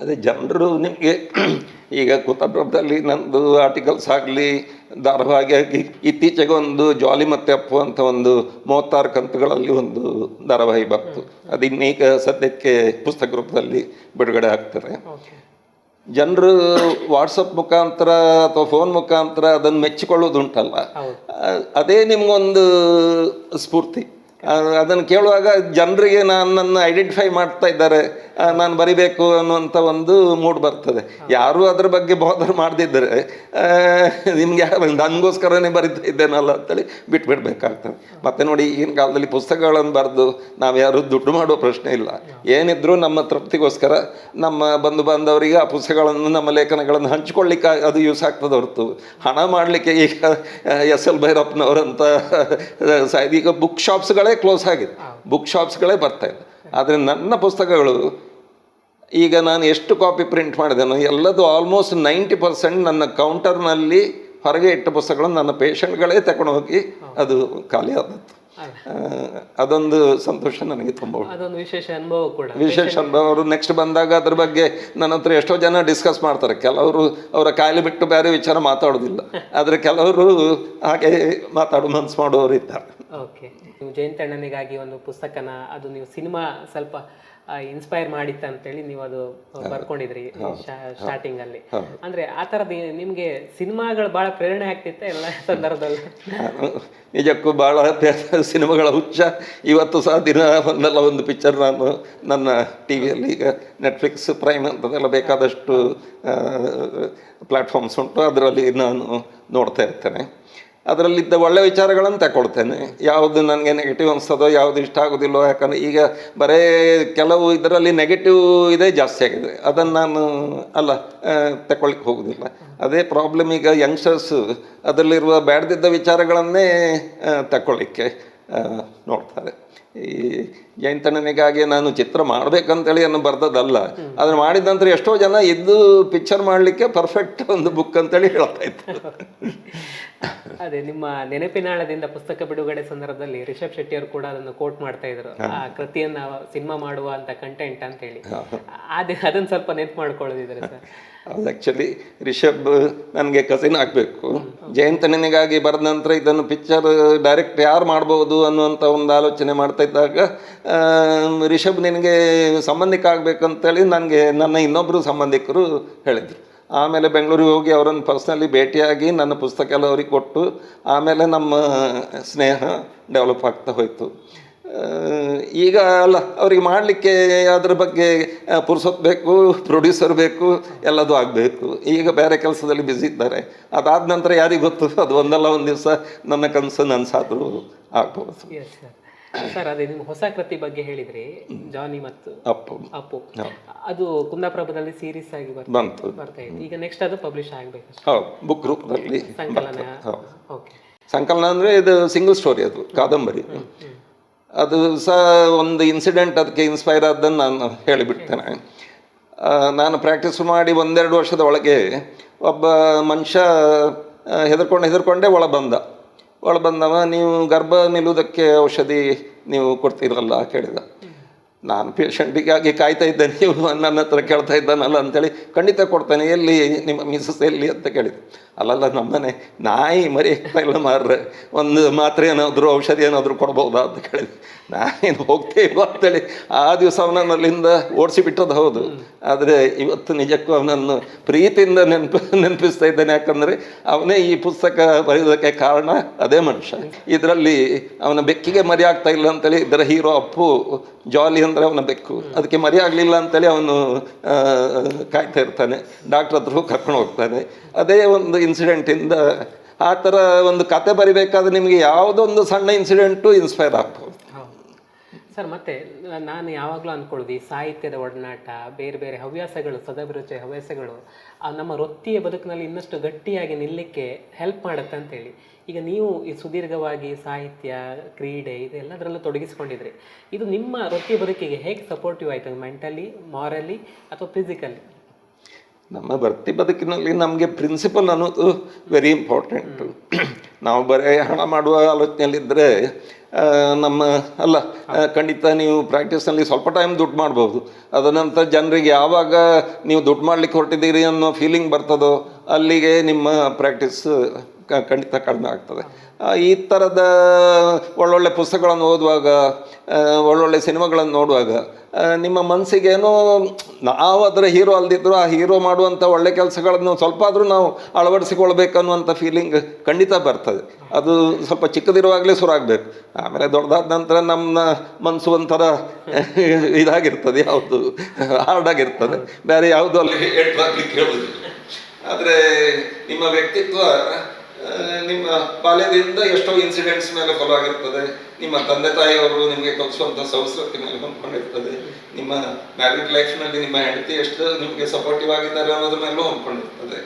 ಅದೇ ಜನರು ನಿಮಗೆ ಈಗ ಕುತಪ್ರಭದಲ್ಲಿ ನಂದು ಆರ್ಟಿಕಲ್ಸ್ ಆಗಲಿ ಧಾರಾವಾಹಿ ಆಗಿ ಇತ್ತೀಚೆಗೆ ಒಂದು ಜಾಲಿ ಮತ್ತೆ ಅಪ್ಪು ಅಂತ ಒಂದು ಮೂವತ್ತಾರು ಕಂತುಗಳಲ್ಲಿ ಒಂದು ಧಾರಾವಾಹಿ ಬಂತು. ಅದು ಇನ್ನೀಗ ಸದ್ಯಕ್ಕೆ ಪುಸ್ತಕ ರೂಪದಲ್ಲಿ ಬಿಡುಗಡೆ ಆಗ್ತದೆ. ಜನರು ವಾಟ್ಸಪ್ ಮುಖಾಂತರ ಅಥವಾ ಫೋನ್ ಮುಖಾಂತರ ಅದನ್ನು ಮೆಚ್ಚಿಕೊಳ್ಳೋದುಂಟಲ್ಲ ಅದೇ ನಿಮಗೊಂದು ಸ್ಫೂರ್ತಿ. ಅದನ್ನು ಕೇಳುವಾಗ ಜನರಿಗೆ ನನ್ನನ್ನು ಐಡೆಂಟಿಫೈ ಮಾಡ್ತಾ ಇದ್ದಾರೆ. ನಾನು ಬರಿಬೇಕು ಅನ್ನುವಂಥ ಒಂದು ಮೂಡ್ ಬರ್ತದೆ. ಯಾರು ಅದ್ರ ಬಗ್ಗೆ ಬಾದರ್ ಮಾಡದಿದ್ದರೆ ನಿಮ್ಗೆ ನನಗೋಸ್ಕರನೇ ಬರಿತಾ ಇದ್ದೇನಲ್ಲ ಅಂತೇಳಿ ಬಿಟ್ಬಿಡ್ಬೇಕಾಗ್ತದೆ. ಮತ್ತೆ ನೋಡಿ, ಈಗಿನ ಕಾಲದಲ್ಲಿ ಪುಸ್ತಕಗಳನ್ನು ಬರೆದು ನಾವು ಯಾರು ದುಡ್ಡು ಮಾಡೋ ಪ್ರಶ್ನೆ ಇಲ್ಲ. ಏನಿದ್ರೂ ನಮ್ಮ ತೃಪ್ತಿಗೋಸ್ಕರ ನಮ್ಮ ಬಂಧು ಬಾಂಧವರಿಗೆ ಆ ಪುಸ್ತಕಗಳನ್ನು, ನಮ್ಮ ಲೇಖನಗಳನ್ನು ಹಂಚ್ಕೊಳ್ಳಿಕ್ಕೆ, ಅದು ಯೂಸ್ ಆಗ್ತದೆ ಹೊರತು. ಹಣ ಮಾಡಲಿಕ್ಕೆ ಈಗ ಎಸ್ ಎಲ್ ಭೈರಪ್ಪನವರಂತ ಸ- ಈಗ ಬುಕ್ ಶಾಪ್ಸ್ಗಳೇ ಕ್ಲೋಸ್ ಆಗಿದೆ. ಬುಕ್ ಶಾಪ್ಸ್ಗಳೇ ಬರ್ತಾ ಇದೆ ಆದರೆ ನನ್ನ ಪುಸ್ತಕಗಳು ಈಗ ನಾನು ಎಷ್ಟು ಕಾಪಿ ಪ್ರಿಂಟ್ ಮಾಡಿದೆನೋ ಎಲ್ಲದು ಆಲ್ಮೋಸ್ಟ್ ನೈಂಟಿ ಪರ್ಸೆಂಟ್ ನನ್ನ ಕೌಂಟರ್ನಲ್ಲಿ ಹೊರಗೆ ಇಟ್ಟ ಪುಸ್ತಕಗಳನ್ನು ನನ್ನ ಪೇಷಂಟ್ಗಳೇ ತಗೊಂಡು ಹೋಗಿ ಅದು ಖಾಲಿ ಆದದ್ದು. ಅದೊಂದು ಸಂತೋಷ ನನಗೆ ತುಂಬ ಅದೊಂದು ವಿಶೇಷ ಅನುಭವ ಕೂಡ. ವಿಶೇಷ ಅನುಭವ. ಅವರು ನೆಕ್ಸ್ಟ್ ಬಂದಾಗ ಅದ್ರ ಬಗ್ಗೆ ನನ್ನ ಹತ್ರ ಎಷ್ಟೋ ಜನ ಡಿಸ್ಕಸ್ ಮಾಡ್ತಾರೆ. ಕೆಲವರು ಅವರ ಕಾಯಿಲೆ ಬಿಟ್ಟು ಬೇರೆ ವಿಚಾರ ಮಾತಾಡೋದಿಲ್ಲ. ಆದರೆ ಕೆಲವರು ಹಾಗೆ ಮಾತಾಡೋ ಮನ್ಸು ಮಾಡುವವರು ಇದ್ದಾರೆ ಓಕೆ ನೀವು ಜಯಂತಣ್ಣನಿಗಾಗಿ ಒಂದು ಪುಸ್ತಕನ ಅದು ನೀವು ಸಿನಿಮಾ ಸ್ವಲ್ಪ ಇನ್ಸ್ಪೈರ್ ಮಾಡಿತ್ತ ಅಂತೇಳಿ ನೀವು ಅದು ಬರ್ಕೊಂಡಿದ್ರಿ ಸ್ಟಾರ್ಟಿಂಗ್ ಅಲ್ಲಿ. ಅಂದ್ರೆ ಆ ತರದ ನಿಮ್ಗೆ ಸಿನಿಮಾಗಳು ಬಹಳ ಪ್ರೇರಣೆ ಆಗ್ತಿತ್ತ ಎಲ್ಲ ಸಂದರ್ಭದಲ್ಲಿ? ನಿಜಕ್ಕೂ ಭಾಳ ಸಿನಿಮಾಗಳ ಹುಚ್ಚ. ಇವತ್ತು ಸಹ ದಿನ ಒಂದಲ್ಲ ಒಂದು ಪಿಕ್ಚರ್ ನಾನು ನನ್ನ ಟಿ ವಿಯಲ್ಲಿ ಈಗ ನೆಟ್ಫ್ಲಿಕ್ಸ್ ಪ್ರೈಮ್ ಅಂತದೆಲ್ಲ ಬೇಕಾದಷ್ಟು ಪ್ಲಾಟ್ಫಾರ್ಮ್ಸ್ ಉಂಟು. ಅದರಲ್ಲಿ ನಾನು ನೋಡ್ತಾ ಇರ್ತೇನೆ. ಅದರಲ್ಲಿದ್ದ ಒಳ್ಳೆ ವಿಚಾರಗಳನ್ನು ತಗೊಳ್ತೇನೆ ಯಾವುದು ನನಗೆ ನೆಗೆಟಿವ್ ಅನಿಸ್ತದೋ, ಯಾವುದು ಇಷ್ಟ ಆಗೋದಿಲ್ಲೋ, ಯಾಕಂದರೆ ಈಗ ಬರೇ ಕೆಲವು ಇದರಲ್ಲಿ ನೆಗೆಟಿವ್ ಇದೇ, ಜಾಸ್ತಿ ಆಗಿದೆ. ಅದನ್ನು ನಾನು, ಅಲ್ಲ ತಗೊಳ್ಳಿಕ್ಕೆ ಹೋಗೋದಿಲ್ಲ. ಅದೇ ಪ್ರಾಬ್ಲಮ್ ಈಗ ಯಂಗ್ಸ್ಟರ್ಸು ಅದರಲ್ಲಿರುವ ಬ್ಯಾಡ್ದಿದ್ದ ವಿಚಾರಗಳನ್ನೇ ತಗೊಳ್ಳಿಕ್ಕೆ ನೋಡ್ತಾರೆ. ಈ ಜಯಂತಣ್ಣನಿಗಾಗಿ ನಾನು ಚಿತ್ರ ಮಾಡ್ಬೇಕಂತೇಳಿ ಅನ್ನು ಬರ್ದದಲ್ಲ ಅದನ್ನ ಮಾಡಿದ ನಂತರ ಎಷ್ಟೋ ಜನ ಇದ್ದು ಪಿಕ್ಚರ್ ಮಾಡಲಿಕ್ಕೆ ಪರ್ಫೆಕ್ಟ್ ಒಂದು ಬುಕ್ ಅಂತೇಳಿ ಹೇಳ್ತಾ ಇತ್ತು ಅದೇ ನಿಮ್ಮ ನೆನಪಿನಾಳದಿಂದ ಪುಸ್ತಕ ಬಿಡುಗಡೆ ಸಂದರ್ಭದಲ್ಲಿ ರಿಷಬ್ ಶೆಟ್ಟಿ ಅವರು ಕೂಡ ಅದನ್ನು ಕೋಟ್ ಮಾಡ್ತಾ ಇದ್ರು. ಆ ಕೃತಿಯನ್ನ ಸಿನಿಮಾ ಮಾಡುವ ಅಂತ ಕಂಟೆಂಟ್ ಅಂತ ಹೇಳಿ ಅದೇ ಅದನ್ನ ಸ್ವಲ್ಪ ನೆನ್ಪು ಮಾಡ್ಕೊಳ್ಳೋದಿದ್ರೆ ಸರ್. ಅದು ಆ್ಯಕ್ಚುಲಿ ರಿಷಬ್ ನನಗೆ ಕಸಿನ್ ಆಗಬೇಕು. ನಿನಗಾಗಿ ಬರೆದ ನಂತರ ಇದನ್ನು ಪಿಕ್ಚರ್ ಡೈರೆಕ್ಟ್ ಯಾರು ಮಾಡ್ಬೋದು ಅನ್ನುವಂಥ ಒಂದು ಆಲೋಚನೆ ಮಾಡ್ತಾ ಇದ್ದಾಗ ರಿಷಬ್ ನಿನಗೆ ಸಂಬಂಧಿಕ ಆಗಬೇಕಂತೇಳಿ ನನಗೆ, ನನ್ನ ಇನ್ನೊಬ್ಬರು ಸಂಬಂಧಿಕರು ಹೇಳಿದರು. ಆಮೇಲೆ ಬೆಂಗಳೂರಿಗೆ ಹೋಗಿ ಅವರನ್ನು ಪರ್ಸ್ನಲಿ ಭೇಟಿಯಾಗಿ ನನ್ನ ಪುಸ್ತಕ ಎಲ್ಲ ಅವ್ರಿಗೆ ಕೊಟ್ಟು, ಆಮೇಲೆ ನಮ್ಮ ಸ್ನೇಹ ಡೆವಲಪ್ ಆಗ್ತಾ ಹೋಯಿತು. ಈಗ ಅಲ್ಲ ಅವರಿಗೆ ಮಾಡಲಿಕ್ಕೆ ಅದ್ರ ಬಗ್ಗೆ ಆ, ಪುರ್ಸೊತ್ ಬೇಕು ಪ್ರೊಡ್ಯೂಸರ್ ಬೇಕು ಎಲ್ಲದೂ ಆಗಬೇಕು. ಈಗ ಬೇರೆ ಕೆಲಸದಲ್ಲಿ ಬ್ಯುಸಿ ಇದ್ದಾರೆ. ಅದಾದ ನಂತರ ಯಾರಿಗೆ ಗೊತ್ತು? ಅದು ಒಂದಲ್ಲ ಒಂದು ದಿವಸ ನನ್ನ ಕನಸು ನನಸಾದರೂ ಆಗ್ಬೋದು. ಸರ್ ಸರ್ ಅದೇ ನಿಮ್ಮ ಹೊಸ ಕೃತಿ ಬಗ್ಗೆ ಹೇಳಿದ್ರಿ ಜಾನಿ ಮತ್ತು ಅಪ್ಪು. ಅಪ್ಪು. ಅದು ಕುಂದಾಪ್ರಭದಲ್ಲಿ ಸೀರೀಸ್ ಆಗಿ ಬಂತು. ಬರ್ತಾ ಇತ್ತು. ಈಗ ನೆಕ್ಸ್ಟ್ ಅದು ಪಬ್ಲಿಷ್ ಆಗಬೇಕು ಹೌದು ಬುಕ್ ರೂಪದಲ್ಲಿ ಸಂಕಲನ. ಓಕೆ ಸಂಕಲನ ಅಂದರೆ ಇದು ಸಿಂಗಲ್ ಸ್ಟೋರಿ ಅದು ಕಾದಂಬರಿ. ಅದು ಸಹ ಒಂದು ಇನ್ಸಿಡೆಂಟ್ ಅದಕ್ಕೆ ಇನ್ಸ್ಪೈರ್ ಆದ್ದನ್ನು ನಾನು ಹೇಳಿಬಿಡ್ತೇನೆ. ನಾನು ಪ್ರಾಕ್ಟೀಸ್ ಮಾಡಿ ಒಂದೆರಡು ವರ್ಷದ ಒಳಗೆ ಒಬ್ಬ ಮನುಷ್ಯ ಹೆದರ್ಕೊಂಡು ಹೆದರ್ಕೊಂಡೇ ಒಳ ಬಂದ. ಒಳ ಬಂದವ, ನೀವು ಗರ್ಭ ನಿಲ್ಲುವುದಕ್ಕೆ ಔಷಧಿ ನೀವು ಕೊಡ್ತೀರಲ್ಲ ಕೇಳಿದ. ನಾನು ಪೇಷಂಟಿಗಾಗಿ ಕಾಯ್ತಾ ಇದ್ದೆ ನೀವು ನನ್ನ ಹತ್ರ ಕೇಳ್ತಾ ಇದ್ದಾನಲ್ಲ ಅಂತೇಳಿ ಖಂಡಿತ ಕೊಡ್ತೇನೆ, ಎಲ್ಲಿ ನಿಮ್ಮ ಮಿಸಸ್ ಎಲ್ಲಿ ಅಂತ ಕೇಳಿದೆ. ಅಲ್ಲಲ್ಲ, ನಮ್ಮನೆ ನಾಯಿ ಮರಿ ಇಲ್ಲ ಮಾರ್ರೆ. ಒಂದು ಮಾತ್ರೆ ಏನಾದರೂ, ಔಷಧಿ ಏನಾದರೂ ಕೊಡ್ಬೋದಾ ಅಂತ ಕೇಳಿದ್ವಿ ನಾನೇನು ಹೋಗ್ತೇ ಇಲ್ವಾ ಅಂತೇಳಿ. ಆ ದಿವಸ ಅವನನ್ನು ಅಲ್ಲಿಂದ ಓಡಿಸಿ ಬಿಟ್ಟದ್ದು ಹೌದು. ಆದರೆ ಇವತ್ತು ನಿಜಕ್ಕೂ ಅವನನ್ನು ಪ್ರೀತಿಯಿಂದ ನೆನಪು, ನೆನಪಿಸ್ತಾ ಇದ್ದಾನೆ. ಯಾಕಂದರೆ ಅವನೇ ಈ ಪುಸ್ತಕ ಬರೆಯೋದಕ್ಕೆ ಕಾರಣ ಅದೇ ಮನುಷ್ಯ. ಇದರಲ್ಲಿ ಅವನ ಬೆಕ್ಕಿಗೆ ಮರಿ ಆಗ್ತಾ ಇಲ್ಲ ಅಂತೇಳಿ, ಇದರ ಹೀರೋ ಅಪ್ಪು ಜಾಲಿ ಅಂದರೆ ಅವನ ಬೆಕ್ಕು. ಅದಕ್ಕೆ ಮರಿ ಆಗಲಿಲ್ಲ ಅಂತೇಳಿ ಅವನು ಕಾಯ್ತಾ ಇರ್ತಾನೆ. ಡಾಕ್ಟ್ರ್ ಹತ್ರ ಕರ್ಕೊಂಡು ಹೋಗ್ತಾನೆ. ಅದೇ ಒಂದು ಇನ್ಸಿಡೆಂಟಿಂದ ಆ ಥರ ಒಂದು ಕತೆ ಬರಿಬೇಕಾದ್ರೆ ನಿಮಗೆ ಯಾವುದೊಂದು ಸಣ್ಣ ಇನ್ಸಿಡೆಂಟು ಇನ್ಸ್ಪೈರ್ ಆಗ್ಬೋದು. ಸರ್, ಮತ್ತೆ ನಾನು ಯಾವಾಗಲೂ ಅಂದ್ಕೊಳ್ಳೋದು ಈ ಸಾಹಿತ್ಯದ ಒಡನಾಟ, ಬೇರೆ ಬೇರೆ ಹವ್ಯಾಸಗಳು, ಸದಭಿರುಚಿ ಹವ್ಯಾಸಗಳು ನಮ್ಮ ವೃತ್ತಿಯ ಬದುಕಿನಲ್ಲಿ ಇನ್ನಷ್ಟು ಗಟ್ಟಿಯಾಗಿ ನಿಲ್ಲಕ್ಕೆ ಹೆಲ್ಪ್ ಮಾಡುತ್ತೆ ಅಂತೇಳಿ. ಈಗ ನೀವು ಈ ಸುದೀರ್ಘವಾಗಿ ಸಾಹಿತ್ಯ, ಕ್ರೀಡೆ ಇದೆಲ್ಲದರಲ್ಲೂ ತೊಡಗಿಸಿಕೊಂಡಿದ್ರಿ. ಇದು ನಿಮ್ಮ ವೃತ್ತಿಯ ಬದುಕಿಗೆ ಹೇಗೆ ಸಪೋರ್ಟಿವ್ ಆಯಿತು? ಮೆಂಟಲಿ ಮಾರಲಿ ಅಥವಾ ಫಿಸಿಕಲಿ ನಮ್ಮ ವೃತ್ತಿ ಬದುಕಿನಲ್ಲಿ ನಮಗೆ ಪ್ರಿನ್ಸಿಪಲ್ ಅನ್ನೋದು ವೆರಿ ಇಂಪಾರ್ಟೆಂಟು ನಾವು ಬರೀ ಹಣ ಮಾಡುವ ಆಲೋಚನೆಯಲ್ಲಿದ್ದರೆ ನಮ್ಮ ಅಲ್ಲ ಖಂಡಿತ ನೀವು ಪ್ರಾಕ್ಟೀಸ್ನಲ್ಲಿ ಸ್ವಲ್ಪ ಟೈಮ್ ದುಡ್ಡು ಮಾಡ್ಬೋದು. ಅದ ನಂತರ ಜನರಿಗೆ ಯಾವಾಗ ನೀವು ದುಡ್ಡು ಮಾಡ್ಲಿಕ್ಕೆ ಹೊರಟಿದ್ದೀರಿ ಅನ್ನೋ ಫೀಲಿಂಗ್ ಬರ್ತದೋ ಅಲ್ಲಿಗೆ ನಿಮ್ಮ ಪ್ರಾಕ್ಟೀಸ್ ಖಂಡಿತ ಕಡಿಮೆ ಆಗ್ತದೆ. ಈ ಥರದ ಒಳ್ಳೊಳ್ಳೆ ಪುಸ್ತಕಗಳನ್ನು ಓದುವಾಗ ಒಳ್ಳೊಳ್ಳೆ ಸಿನಿಮಾಗಳನ್ನು ನೋಡುವಾಗ ನಿಮ್ಮ ಮನಸ್ಸಿಗೇನೋ ನಾವು ಅದರ ಹೀರೋ ಅಲ್ದಿದ್ರು ಆ ಹೀರೋ ಮಾಡುವಂಥ ಒಳ್ಳೆ ಕೆಲಸಗಳನ್ನು ಸ್ವಲ್ಪ ಆದರೂ ನಾವು ಅಳವಡಿಸಿಕೊಳ್ಬೇಕನ್ನುವಂಥ ಫೀಲಿಂಗ್ ಖಂಡಿತ ಬರ್ತದೆ. ಅದು ಸ್ವಲ್ಪ ಚಿಕ್ಕದಿರುವಾಗಲೇ ಶುರು ಆಗಬೇಕು ಆಮೇಲೆ ದೊಡ್ಡದಾದ ನಂತರ ನಮ್ಮ ಮನಸ್ಸು ಒಂಥರ ಇದಾಗಿರ್ತದೆ, ಯಾವುದು ಹಾರ್ಡಾಗಿರ್ತದೆ. ಬೇರೆ ಯಾವುದು ಅಲ್ಲಿ. ಆದರೆ ನಿಮ್ಮ ವ್ಯಕ್ತಿತ್ವ ನಿಮ್ಮ ಬಾಲ್ಯದಿಂದ ಎಷ್ಟೋ ಇನ್ಸಿಡೆಂಟ್ಸ್ ಮೇಲೆ ಫಾಲೋ ಆಗಿರ್ತದೆ. ನಿಮ್ಮ ತಂದೆ ತಾಯಿಯವರು ನಿಮಗೆ ಕಲಿಸುವಂಥ ಸಂಸ್ಕೃತಿ ಮೇಲೆ ಹೊಂದ್ಕೊಂಡಿರ್ತದೆ. ನಿಮ್ಮ ಮ್ಯಾರಿಡ್ ಲೈಫ್ನಲ್ಲಿ ನಿಮ್ಮ ಹೆಂಡತಿ ಎಷ್ಟು ನಿಮಗೆ ಸಪೋರ್ಟಿವ್ ಆಗಿದ್ದಾರೆ ಅನ್ನೋದ್ರ ಮೇಲೂ ಹೊಂದ್ಕೊಂಡಿರ್ತದೆ.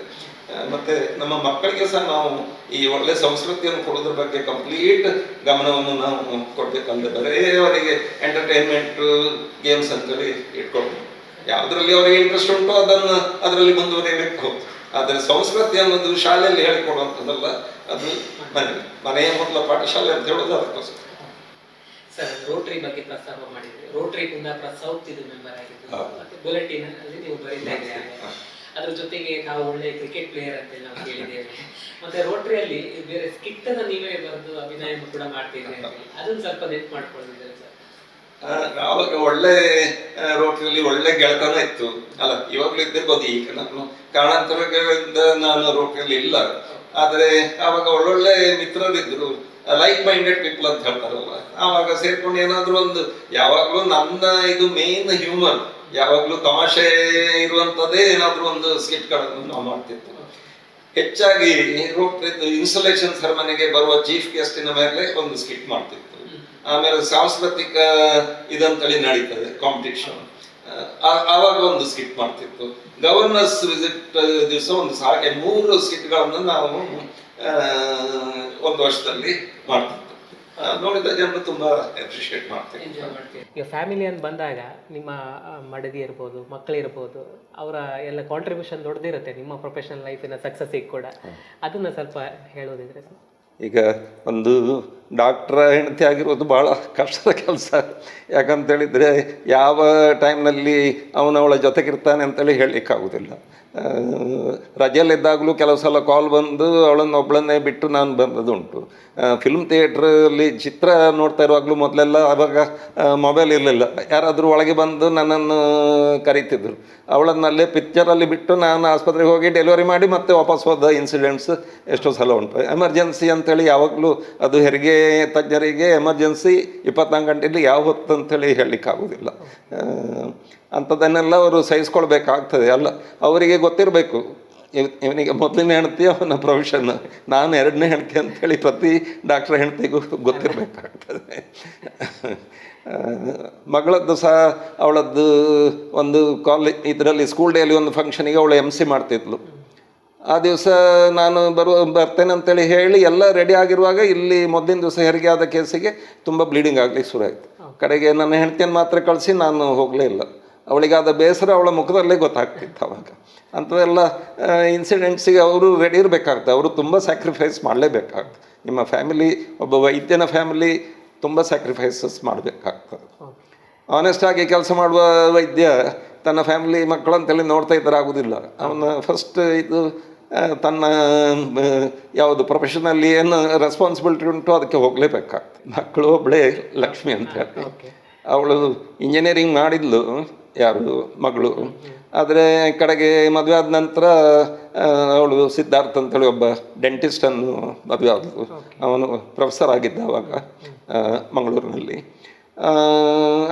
ಮತ್ತೆ ನಮ್ಮ ಮಕ್ಕಳಿಗೆ ಸಹ ನಾವು ಈ ಒಳ್ಳೆ ಸಂಸ್ಕೃತಿಯನ್ನು ಕೊಡೋದ್ರ ಬಗ್ಗೆ ಕಂಪ್ಲೀಟ್ ಗಮನವನ್ನು ನಾವು ಕೊಡ್ಬೇಕಂದ್ರೆ ಬರೇ ಅವರಿಗೆ ಎಂಟರ್ಟೈನ್ಮೆಂಟ್ ಗೇಮ್ಸ್ ಅಂತೇಳಿ ಇಟ್ಕೊಳ್ಬೇಕು. ಯಾವ್ದ್ರಲ್ಲಿ ಅವರಿಗೆ ಇಂಟ್ರೆಸ್ಟ್ ಉಂಟು ಅದನ್ನು ಅದರಲ್ಲಿ ಮುಂದುವರಿಯಬೇಕು ಆದರೆ ಸಂಸ್ಕೃತಿ ಅನ್ನೋದು ಶಾಲೆಯಲ್ಲಿ ಹೇಳಿಕೊಡುವಂಥದ್ದಲ್ಲ ಅದು ಮನೆ ಮನೆಯ ಮೊದಲ ಪಾಠಶಾಲೆ ಅಂತ ಹೇಳೋದು ಅದಕ್ಕೋಸ್ಕರ ಸರ್ ರೋಟರಿ ಬಗ್ಗೆ ಪ್ರಸ್ತಾಪ ಮಾಡಿದ್ರಿ. ರೋಟರಿ ಕುಂದಾಪುರ ಸೌತ್ ಇದು ಮೆಂಬರ್ ಆಗಿದ್ದು ಮತ್ತೆ ಬುಲೆಟಿನ್ ಅಲ್ಲಿ ನೀವು ಬರೀತಾ ಇದ್ದೀರಿ. ಅದ್ರ ಜೊತೆಗೆ ನಾವು ಒಳ್ಳೆ ಕ್ರಿಕೆಟ್ ಪ್ಲೇಯರ್ ಅಂತ ನಾವು ಕೇಳಿದ್ದೇವೆ ಮತ್ತೆ ರೋಟರಿಯಲ್ಲಿ ಬೇರೆ ಸ್ಕಿಟ್ ಅನ್ನ ನೀವೇ ಬರೆದು ಅಭಿನಯ ಕೂಡ ಮಾಡ್ತಿದ್ದೀರಿ. ಅದನ್ನ ಸ್ವಲ್ಪ ನೆನ್ಪು ಮಾಡ್ಕೊಂಡಿದ್ದೀರಿ ಆವಾಗ ಒಳ್ಳೆ ರೋಟರಿಯಲ್ಲಿ ಒಳ್ಳೆ ಗೆಳತನ ಇತ್ತು. ಅಲ್ಲ, ಇವಾಗಲೂ ಇದ್ದಿರ್ಬೋದು ಈಗ ನಾನು ಕಾರಣಾಂತರಗಳಿಂದ ನಾನು ರೋಟರಿಯಲ್ಲಿ ಇಲ್ಲ. ಆದರೆ ಆವಾಗ ಒಳ್ಳೊಳ್ಳೆ ಮಿತ್ರರಿದ್ರು. ಲೈಕ್ ಮೈಂಡೆಡ್ ಪೀಪಲ್ ಅಂತ ಹೇಳ್ತಾರಲ್ಲ. ಆವಾಗ ಸೇರ್ಕೊಂಡು ಏನಾದರೂ ಒಂದು, ಯಾವಾಗಲೂ ನನ್ನ ಇದು ಮೇನ್ ಹ್ಯೂಮರ್ ಯಾವಾಗಲೂ ತಮಾಷೆ ಇರುವಂಥದ್ದೇ ಏನಾದರೂ ಒಂದು ಸ್ಕಿಟ್ಗಳನ್ನು ನಾವು ಮಾಡ್ತಿತ್ತು ಹೆಚ್ಚಾಗಿ ರೋಟ್ರಿ ಇನ್ಸುಲೇಷನ್ ಸೆರೆಮನಿಗೆ ಬರುವ ಚೀಫ್ ಗೆಸ್ಟಿನ ಮೇಲೆ ಒಂದು ಸ್ಕಿಟ್ ಮಾಡ್ತಿತ್ತು ಆಮೇಲೆ ಸಾಂಸ್ಕೃತಿಕ ಇದಂತೇಳಿ ನಡೀತದೆ ಕಾಂಪಿಟೇಷನ್ ಆವಾಗ ಒಂದು ಸ್ಕಿಟ್ ಮಾಡ್ತಿತ್ತು. ಗವರ್ನರ್ಸ್ ವಿಸಿಟ್ ದಿವಸ ಒಂದು ಸಾಕೆ ಮೂರು ಸ್ಕಿಟ್ಗಳನ್ನು ನಾವು ಆ, ಒಂದು ವರ್ಷದಲ್ಲಿ ಮಾಡ್ತಿತ್ತು. ನೋಡಿದ ಜನರು ತುಂಬಾ ಅಪ್ರಿಷಿಯೇಟ್ ಮಾಡ್ತೀವಿ ಈಗ ಫ್ಯಾಮಿಲಿ ಅಂತ ಬಂದಾಗ ನಿಮ್ಮ ಮಡದಿ ಇರ್ಬೋದು ಮಕ್ಕಳಿರ್ಬೋದು ಅವರ ಎಲ್ಲ ಕಾಂಟ್ರಿಬ್ಯೂಷನ್ ದೊಡ್ಡದಿರುತ್ತೆ ನಿಮ್ಮ ಪ್ರೊಫೆಷನಲ್ ಲೈಫಿನ ಸಕ್ಸಸ್ಸಿಗೆ ಕೂಡ. ಅದನ್ನ ಸ್ವಲ್ಪ ಹೇಳೋದಿದ್ರೆ ಸರ್. ಈಗ ಒಂದು ಡಾಕ್ಟ್ರ ಹೆಂಡತಿ ಆಗಿರೋದು ಭಾಳ ಕಷ್ಟದ ಕೆಲಸ. ಯಾಕಂತೇಳಿದರೆ ಯಾವ ಟೈಮ್ನಲ್ಲಿ ಅವನವಳ ಜೊತೆಗಿರ್ತಾನೆ ಅಂತೇಳಿ ಹೇಳಲಿಕ್ಕಾಗೋದಿಲ್ಲ. ರಜೆಯಲ್ಲಿದ್ದಾಗಲೂ ಕೆಲವು ಸಲ ಕಾಲ್ ಬಂದು ಅವಳನ್ನು ಒಬ್ಬಳನ್ನೇ ಬಿಟ್ಟು ನಾನು ಬಂದದುಂಟು ಫಿಲ್ಮ್ ಥಿಯೇಟ್ರಲ್ಲಿ ಚಿತ್ರ ನೋಡ್ತಾ ಇರುವಾಗಲೂ ಮೊದಲೆಲ್ಲ ಆವಾಗ ಮೊಬೈಲ್ ಇರಲಿಲ್ಲ. ಯಾರಾದರೂ ಒಳಗೆ ಬಂದು ನನ್ನನ್ನು ಕರೀತಿದ್ರು. ಅವಳನ್ನಲ್ಲೇ ಪಿಕ್ಚರಲ್ಲಿ ಬಿಟ್ಟು ನಾನು ಆಸ್ಪತ್ರೆಗೆ ಹೋಗಿ ಡೆಲಿವರಿ ಮಾಡಿ ಮತ್ತೆ ವಾಪಸ್ ಹೋದ ಇನ್ಸಿಡೆಂಟ್ಸ್ ಎಷ್ಟೋ ಸಲ ಉಂಟು. ಎಮರ್ಜೆನ್ಸಿ ಅಂತೇಳಿ ಯಾವಾಗಲೂ ಅದು ಹೆರಿಗೆ ತಜ್ಞರಿಗೆ ಎಮರ್ಜೆನ್ಸಿ ಇಪ್ಪತ್ನಾಲ್ಕು ಗಂಟೆಯಲ್ಲಿ ಯಾವ ಹೊತ್ತು ಅಂತೇಳಿ ಹೇಳಲಿಕ್ಕಾಗೋದಿಲ್ಲ ಅಂಥದ್ದನ್ನೆಲ್ಲ ಅವರು ಸಹಿಸ್ಕೊಳ್ಬೇಕಾಗ್ತದೆ. ಅಲ್ಲ, ಅವರಿಗೆ ಗೊತ್ತಿರಬೇಕು. ಇವ್- ಇವನಿಗೆ ಮೊದಲನೇ ಹೆಂಡತಿ, ಅವನ ಪ್ರೊಫೆಷನ್ ನಾನು ಎರಡನೇ ಹೆಂಡತಿ ಅಂತೇಳಿ ಪ್ರತಿ ಡಾಕ್ಟ್ರ್ ಹೆಂಡತಿಗೂ ಗೊತ್ತಿರಬೇಕಾಗ್ತದೆ. ಮಗಳದ್ದು ಸಹ, ಅವಳದ್ದು ಒಂದು ಕಾಲೇಜ್ ಇದರಲ್ಲಿ ಸ್ಕೂಲ್ ಡೇಲಿ ಒಂದು ಫಂಕ್ಷನಿಗೆ ಅವಳು ಎಂ ಸಿ ಮಾಡ್ತಿದ್ಲು. ಆ ದಿವಸ ನಾನು ಬರುವ ಬರ್ತೇನೆ ಅಂತೇಳಿ ಹೇಳಿ ಎಲ್ಲ ರೆಡಿ ಆಗಿರುವಾಗ ಇಲ್ಲಿ ಮೊದಲಿನ ದಿವಸ ಹೆರಿಗೆ ಆದ ಕೇಸಿಗೆ ತುಂಬ ಬ್ಲೀಡಿಂಗ್ ಆಗಲಿಕ್ಕೆ ಶುರು ಆಯಿತು. ಕಡೆಗೆ ನನ್ನ ಹೆಂಡತಿಯನ್ನು ಮಾತ್ರ ಕಳಿಸಿ ನಾನು ಹೋಗಲೇ ಇಲ್ಲ. ಅವಳಿಗಾದ ಬೇಸರ ಅವಳ ಮುಖದಲ್ಲೇ ಗೊತ್ತಾಗ್ತಿತ್ತು ಅವಾಗ. ಅಂಥವೆಲ್ಲ ಇನ್ಸಿಡೆಂಟ್ಸಿಗೆ ಅವರು ರೆಡಿ ಇರಬೇಕಾಗ್ತದೆ ಅವರು ತುಂಬ ಸ್ಯಾಕ್ರಿಫೈಸ್ ಮಾಡಲೇಬೇಕಾಗ್ತದೆ ನಿಮ್ಮ ಫ್ಯಾಮಿಲಿ ಒಬ್ಬ ವೈದ್ಯನ ಫ್ಯಾಮಿಲಿ ತುಂಬ ಸ್ಯಾಕ್ರಿಫೈಸಸ್ ಮಾಡಬೇಕಾಗ್ತದೆ. ಆನೆಸ್ಟ್ ಆಗಿ ಕೆಲಸ ಮಾಡುವ ವೈದ್ಯ ತನ್ನ ಫ್ಯಾಮಿಲಿ ಮಕ್ಕಳು ಅಂತೇಳಿ ನೋಡ್ತಾ ಇದ್ದರೆ ಆಗೋದಿಲ್ಲ. ಅವನ ಫಸ್ಟ್ ಇದು ತನ್ನ ಯಾವುದು ಪ್ರೊಫೆಷನಲ್ಲಿ ಏನು ರೆಸ್ಪಾನ್ಸಿಬಿಲಿಟಿ ಉಂಟು ಅದಕ್ಕೆ ಹೋಗಲೇಬೇಕಾಗ್ತದೆ. ಮಕ್ಕಳು ಒಬ್ಬಳೇ ಲಕ್ಷ್ಮಿ ಅಂತ ಹೇಳ್ತೀವಿ. ಅವಳು ಇಂಜಿನಿಯರಿಂಗ್ ಮಾಡಿದ್ಲು ಯಾರು ಮಗಳು. ಆದರೆ ಕಡೆಗೆ ಮದುವೆ ಆದ ನಂತರ ಅವಳು ಸಿದ್ಧಾರ್ಥ ಅಂತೇಳಿ ಒಬ್ಬ ಡೆಂಟಿಸ್ಟನ್ನು ಮದುವೆ ಆದಳು. ಅವನು ಪ್ರೊಫೆಸರ್ ಆಗಿದ್ದ ಅವಾಗ ಮಂಗಳೂರಿನಲ್ಲಿ.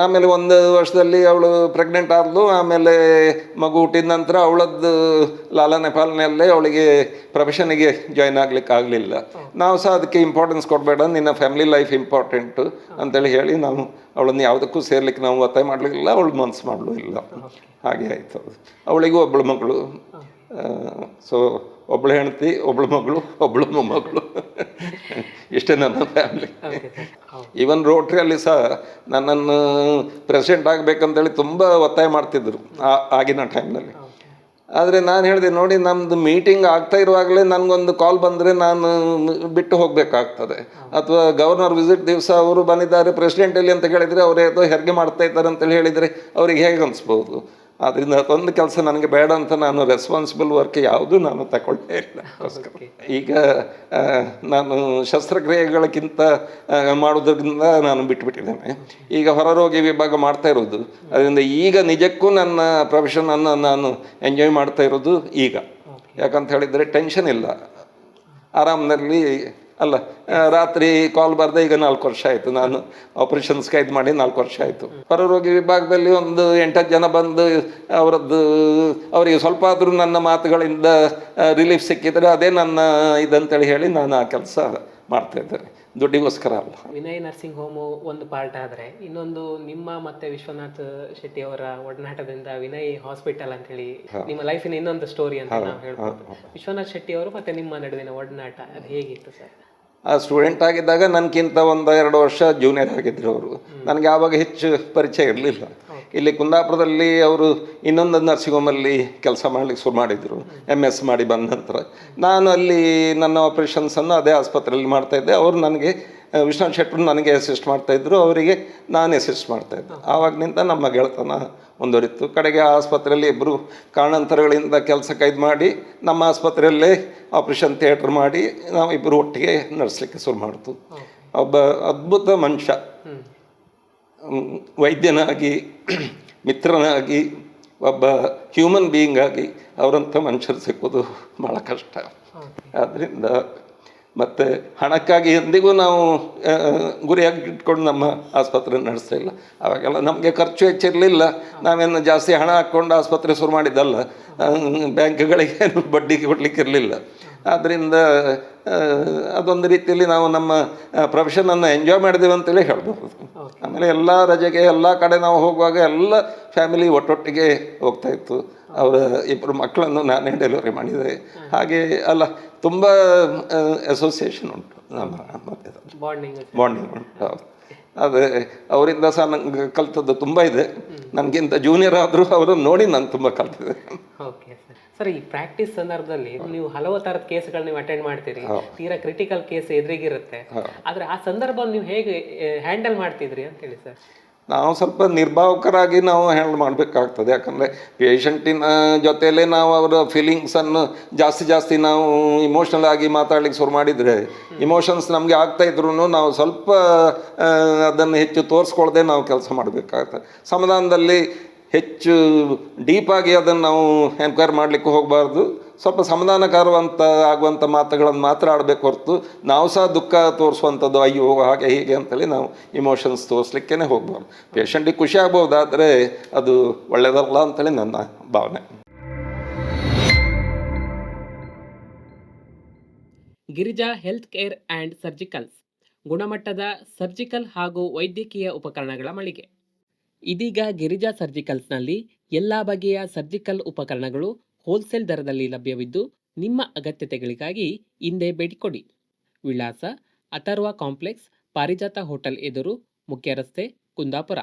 ಆಮೇಲೆ ಒಂದು ವರ್ಷದಲ್ಲಿ ಅವಳು ಪ್ರೆಗ್ನೆಂಟ್ ಆದಳು ಆಮೇಲೆ ಮಗು ಹುಟ್ಟಿದ ನಂತರ ಅವಳದ್ದು ಲಾಲನೆ ಪಾಲನೆಯಲ್ಲೇ ಅವಳಿಗೆ ಪ್ರೊಫೆಷನಿಗೆ ಜಾಯ್ನ್ ಆಗ್ಲಿಕ್ಕೆ ಆಗಲಿಲ್ಲ. ನಾವು ಸಹ ಅದಕ್ಕೆ ಇಂಪಾರ್ಟೆನ್ಸ್ ಕೊಡಬೇಡ, ನಿನ್ನ ಫ್ಯಾಮಿಲಿ ಲೈಫ್ ಇಂಪಾರ್ಟೆಂಟು ಅಂತೇಳಿ ಹೇಳಿ ನಾವು ಅವಳನ್ನು ಯಾವುದಕ್ಕೂ ಸೇರ್ಲಿಕ್ಕೆ ನಾವು ಒತ್ತಾಯ ಮಾಡಲಿಲ್ಲ, ಅವಳು ಮನಸ್ಸು ಮಾಡಲೂ ಇಲ್ಲ. ಹಾಗೆ ಆಯಿತು. ಅವಳಿಗೂ ಒಬ್ಬಳು ಮಗಳು. ಸೊ ಒಬ್ಬಳು ಹೆಂಡತಿ ಒಬ್ಳು ಮಗಳು ಒಬ್ಳು ಮೊಮ್ಮಗಳು. ಇಷ್ಟೇ ನನ್ನ ಫ್ಯಾಮಿಲಿ ಈವನ್ ರೋಟ್ರಿಯಲ್ಲಿ ಸಹ ನನ್ನನ್ನು ಪ್ರೆಸಿಡೆಂಟ್ ಆಗಬೇಕಂತೇಳಿ ತುಂಬ ಒತ್ತಾಯ ಮಾಡ್ತಿದ್ರು ಆ- ಆಗಿನ ಟೈಮ್ನಲ್ಲಿ ಆದರೆ ನಾನು ಹೇಳಿದೆ ನೋಡಿ ನಮ್ಮದು ಮೀಟಿಂಗ್ ಆಗ್ತಾ ಇರುವಾಗಲೇ ನನಗೊಂದು ಕಾಲ್ ಬಂದರೆ ನಾನು ಬಿಟ್ಟು ಹೋಗಬೇಕಾಗ್ತದೆ. ಅಥವಾ ಗವರ್ನರ್ ವಿಸಿಟ್ ದಿವಸ ಅವರು ಬಂದಿದ್ದಾರೆ ಪ್ರೆಸಿಡೆಂಟ್ ಎಲ್ಲಿ ಅಂತ ಹೇಳಿದರೆ ಅವರು ಏನೋ ಹೆರಿಗೆ ಮಾಡ್ತಾ ಇದ್ದಾರೆ ಅಂತೇಳಿ ಹೇಳಿದರೆ ಅವ್ರಿಗೆ ಹೇಗೆ ಅನಿಸ್ಬೋದು? ಆದ್ದರಿಂದ ಅದೊಂದು ಕೆಲಸ ನನಗೆ ಬೇಡ ಅಂತ ನಾನು ರೆಸ್ಪಾನ್ಸಿಬಲ್ ವರ್ಕ್ ಯಾವುದೂ ನಾನು ತಗೊಳ್ಳೇ ಇಲ್ಲ. ಈಗ ನಾನು ಶಸ್ತ್ರಕ್ರಿಯೆಗಳಕ್ಕಿಂತ ಮಾಡೋದ್ರಿಂದ ನಾನು ಬಿಟ್ಟುಬಿಟ್ಟಿದ್ದೇನೆ ಈಗ ಹೊರರೋಗಿ ವಿಭಾಗ ಮಾಡ್ತಾ ಇರೋದು. ಅದರಿಂದ ಈಗ ನಿಜಕ್ಕೂ ನನ್ನ ಪ್ರೊಫೆಷನನ್ನು ನಾನು ಎಂಜಾಯ್ ಮಾಡ್ತಾ ಇರೋದು ಈಗ. ಯಾಕಂತ ಹೇಳಿದರೆ ಟೆನ್ಷನ್ ಇಲ್ಲ. ಆರಾಮದಲ್ಲಿ ಅಲ್ಲ ರಾತ್ರಿ ಕಾಲ್ ಬರ್ದೆ ಈಗ ನಾಲ್ಕು ವರ್ಷ ಆಯಿತು. ನಾನು ಆಪರೇಷನ್ಸ್ ಕೈದ್ ಮಾಡಿ ನಾಲ್ಕು ವರ್ಷ ಆಯಿತು. ಹೊರರೋಗಿ ವಿಭಾಗದಲ್ಲಿ ಒಂದು ಎಂಟು ಜನ ಬಂದು ಅವರದ್ದು ಅವರಿಗೆ ಸ್ವಲ್ಪ ಆದರೂ ನನ್ನ ಮಾತುಗಳಿಂದ ರಿಲೀಫ್ ಸಿಕ್ಕಿದರೆ ಅದೇ ನನ್ನ ಇದಂತೇಳಿ ಹೇಳಿ ನಾನು ಆ ಕೆಲಸ ಮಾಡ್ತಾ ಇದ್ದೇನೆ. ದುಡ್ಡಿಗೋಸ್ಕರ ಅಲ್ಲ. ವಿನಯ್ ನರ್ಸಿಂಗ್ ಹೋಮು ಒಂದು ಪಾರ್ಟ್ ಆದರೆ ಇನ್ನೊಂದು ನಿಮ್ಮ ಮತ್ತೆ ವಿಶ್ವನಾಥ್ ಶೆಟ್ಟಿ ಅವರ ಒಡನಾಟದಿಂದ ವಿನಯ್ ಹಾಸ್ಪಿಟಲ್ ಅಂತ ಹೇಳಿ ನಿಮ್ಮ ಲೈಫಿನ ಇನ್ನೊಂದು ಸ್ಟೋರಿ ಅಂತ ನಾವು ಹೇಳ್ಬೋದು. ವಿಶ್ವನಾಥ್ ಶೆಟ್ಟಿ ಅವರು ಮತ್ತೆ ನಿಮ್ಮ ನಡುವಿನ ಒಡನಾಟ ಅದು ಹೇಗಿತ್ತು ಸರ್? ಆ ಸ್ಟೂಡೆಂಟ್ ಆಗಿದ್ದಾಗ ನನಗಿಂತ ಒಂದು ಎರಡು ವರ್ಷ ಜೂನಿಯರ್ ಆಗಿದ್ದರು ಅವರು. ನನಗೆ ಆವಾಗ ಹೆಚ್ಚು ಪರಿಚಯ ಇರಲಿಲ್ಲ. ಇಲ್ಲಿ ಕುಂದಾಪುರದಲ್ಲಿ ಅವರು ಇನ್ನೊಂದು ನರ್ಸಿಂಗ್ ಹೋಮಲ್ಲಿ ಕೆಲಸ ಮಾಡಲಿಕ್ಕೆ ಶುರು ಮಾಡಿದರು. ಎಂ ಎಸ್ ಮಾಡಿ ಬಂದ ನಂತರ. ನಾನು ಅಲ್ಲಿ ನನ್ನ ಆಪ್ರೇಷನ್ಸನ್ನು ಅದೇ ಆಸ್ಪತ್ರೆಯಲ್ಲಿ ಮಾಡ್ತಾಯಿದ್ದೆ ಅವರು ನನಗೆ ವಿಶ್ವನಾಥ್ ಶೆಟ್ಟರು ನನಗೆ ಅಸಿಸ್ಟ್ ಮಾಡ್ತಾಯಿದ್ರು ಅವರಿಗೆ ನಾನು ಅಸಿಸ್ಟ್ ಮಾಡ್ತಾಯಿದ್ದೆ ಆವಾಗಿನಿಂದ ನಮ್ಮ ಗೆಳೆತನ ಮುಂದುವರಿತು. ಕಡೆಗೆ ಆಸ್ಪತ್ರೆಯಲ್ಲಿ ಇಬ್ಬರು ಕಾರಣಾಂತರಗಳಿಂದ ಕೆಲಸ ಕೈದು ಮಾಡಿ ನಮ್ಮ ಆಸ್ಪತ್ರೆಯಲ್ಲೇ ಆಪರೇಷನ್ ಥಿಯೇಟ್ರ್ ಮಾಡಿ ನಾವು ಇಬ್ಬರು ಒಟ್ಟಿಗೆ ನಡೆಸಲಿಕ್ಕೆ ಶುರು ಮಾಡ್ತು. ಒಬ್ಬ ಅದ್ಭುತ ಮನುಷ್ಯ. ವೈದ್ಯನಾಗಿ ಮಿತ್ರನಾಗಿ ಒಬ್ಬ ಹ್ಯೂಮನ್ ಬೀಯಿಂಗ್ ಆಗಿ ಅವರಂಥ ಮನುಷ್ಯರು ಸಿಕ್ಕೋದು ಭಾಳ ಕಷ್ಟ. ಆದ್ದರಿಂದ ಮತ್ತು ಹಣಕ್ಕಾಗಿ ಎಂದಿಗೂ ನಾವು ಗುರಿಯಾಗಿ ಇಟ್ಕೊಂಡು ನಮ್ಮ ಆಸ್ಪತ್ರೆ ನಡೆಸ್ತಾ ಇಲ್ಲ. ಅವಾಗೆಲ್ಲ ನಮಗೆ ಖರ್ಚು ಹೆಚ್ಚಿರಲಿಲ್ಲ. ನಾವೇನು ಜಾಸ್ತಿ ಹಣ ಹಾಕ್ಕೊಂಡು ಆಸ್ಪತ್ರೆ ಶುರು ಮಾಡಿದ್ದಲ್ಲ. ಬ್ಯಾಂಕ್ಗಳಿಗೆ ಬಡ್ಡಿ ಬಡ್ಡಿಗೆ ಕೊಡಲಿಕ್ಕೆ ಇರಲಿಲ್ಲ ಆದ್ದರಿಂದ ಅದೊಂದು ರೀತಿಯಲ್ಲಿ ನಾವು ನಮ್ಮ ಪ್ರೊಫೆಷನನ್ನು ಎಂಜಾಯ್ ಮಾಡಿದ್ದೇವೆ ಅಂತೇಳಿ ಹೇಳ್ಬೋದು. ಆಮೇಲೆ ಎಲ್ಲ ರಜೆಗೆ ಎಲ್ಲ ಕಡೆ ನಾವು ಹೋಗುವಾಗ ಎಲ್ಲ ಫ್ಯಾಮಿಲಿ ಒಟ್ಟೊಟ್ಟಿಗೆ ಹೋಗ್ತಾ ಇತ್ತು. ಅವರ ಇಬ್ಬರು ಮಕ್ಕಳನ್ನು ನಾನೇ ಡೆಲಿವರಿ ಮಾಡಿದೆ. ಹಾಗೆ ಅಲ್ಲ ತುಂಬ ಅಸೋಸಿಯೇಷನ್ ಉಂಟು ನಮ್ಮ ಮಧ್ಯದಲ್ಲಿ. ಬಾಂಡಿಂಗ್ ಉಂಟು. ಅದೇ ಅವರಿಂದ ಸಹ ನಂಗೆ ಕಲ್ತದ್ದು ತುಂಬ ಇದೆ. ನನಗಿಂತ ಜೂನಿಯರ್ ಆದರೂ ಅವರನ್ನು ನೋಡಿ ನಾನು ತುಂಬ ಕಲ್ತಿದೆ ಓಕೆ ಸರ್ ಸರ್ ಈ ಪ್ರಾಕ್ಟೀಸ್ ಸಂದರ್ಭದಲ್ಲಿ ನೀವು ಹಲವು ತರದ ಕೇಸ್ಗಳು ನೀವು ಅಟೆಂಡ್ ಮಾಡ್ತೀರಿ. ತೀರಾ ಕ್ರಿಟಿಕಲ್ ಕೇಸ್ ಎದುರಿಗಿರುತ್ತೆ. ಆದ್ರೆ ಆ ಸಂದರ್ಭ ನೀವು ಹೇಗೆ ಹ್ಯಾಂಡಲ್ ಮಾಡ್ತಿದ್ರಿ ಅಂತ ಹೇಳಿ ಸರ್ ನಾವು ಸ್ವಲ್ಪ ನಿರ್ಭಾವಕರಾಗಿ ನಾವು ಹ್ಯಾಂಡಲ್ ಮಾಡಬೇಕಾಗ್ತದೆ. ಯಾಕಂದರೆ ಪೇಷಂಟಿನ ಜೊತೆಯಲ್ಲೇ ನಾವು ಅವರ ಫೀಲಿಂಗ್ಸನ್ನು ಜಾಸ್ತಿ ಜಾಸ್ತಿ ನಾವು ಇಮೋಷನಲ್ ಆಗಿ ಮಾತಾಡ್ಲಿಕ್ಕೆ ಶುರು ಮಾಡಿದರೆ ಇಮೋಷನ್ಸ್ ನಮಗೆ ಆಗ್ತಾ ಇದ್ರೂ ನಾವು ಸ್ವಲ್ಪ ಅದನ್ನು ಹೆಚ್ಚು ತೋರಿಸ್ಕೊಳ್ದೆ ನಾವು ಕೆಲಸ ಮಾಡಬೇಕಾಗ್ತದೆ. ಸಮಾಧಾನದಲ್ಲಿ ಹೆಚ್ಚು ಡೀಪಾಗಿ ಅದನ್ನು ನಾವು ಎನ್ಕ್ವೈರ್ ಮಾಡಲಿಕ್ಕೆ ಹೋಗಬಾರ್ದು. ಸ್ವಲ್ಪ ಸಮಾಧಾನಕರವಂತ ಆಗುವಂಥ ಮಾತುಗಳನ್ನು ಮಾತ್ರ ಆಡಬೇಕು ಹೊರತು ನಾವು ಸಹ ದುಃಖ ತೋರಿಸುವಂಥದ್ದು ಅಯ್ಯೋ ಹಾಗೆ ಹೀಗೆ ಅಂತೇಳಿ ನಾವು ಇಮೋಷನ್ಸ್ ತೋರಿಸ್ಲಿಕ್ಕೇ ಹೋಗ್ಬಾರ್ದು ಪೇಷಂಟಿಗೆ ಖುಷಿ ಆಗ್ಬೋದಾದರೆ ಅದು ಒಳ್ಳೆಯದಲ್ಲ ಅಂತೇಳಿ ನನ್ನ ಭಾವನೆ. Girija health care and surgicals ಗುಣಮಟ್ಟದ ಸರ್ಜಿಕಲ್ ಹಾಗೂ ವೈದ್ಯಕೀಯ ಉಪಕರಣಗಳ ಮಳಿಗೆ. ಇದೀಗ ಗಿರಿಜಾ ಸರ್ಜಿಕಲ್ಸ್ನಲ್ಲಿ ಎಲ್ಲ ಬಗೆಯ ಸರ್ಜಿಕಲ್ ಉಪಕರಣಗಳು ಹೋಲ್ಸೇಲ್ ದರದಲ್ಲಿ ಲಭ್ಯವಿದ್ದು, ನಿಮ್ಮ ಅಗತ್ಯತೆಗಳಿಗಾಗಿ ಹಿಂದೆ ಭೇಟಿ ಕೊಡಿ. ವಿಳಾಸ ಅಥರ್ವ ಕಾಂಪ್ಲೆಕ್ಸ್, ಪಾರಿಜಾತ ಹೋಟೆಲ್ ಎದುರು, ಮುಖ್ಯ ರಸ್ತೆ, ಕುಂದಾಪುರ.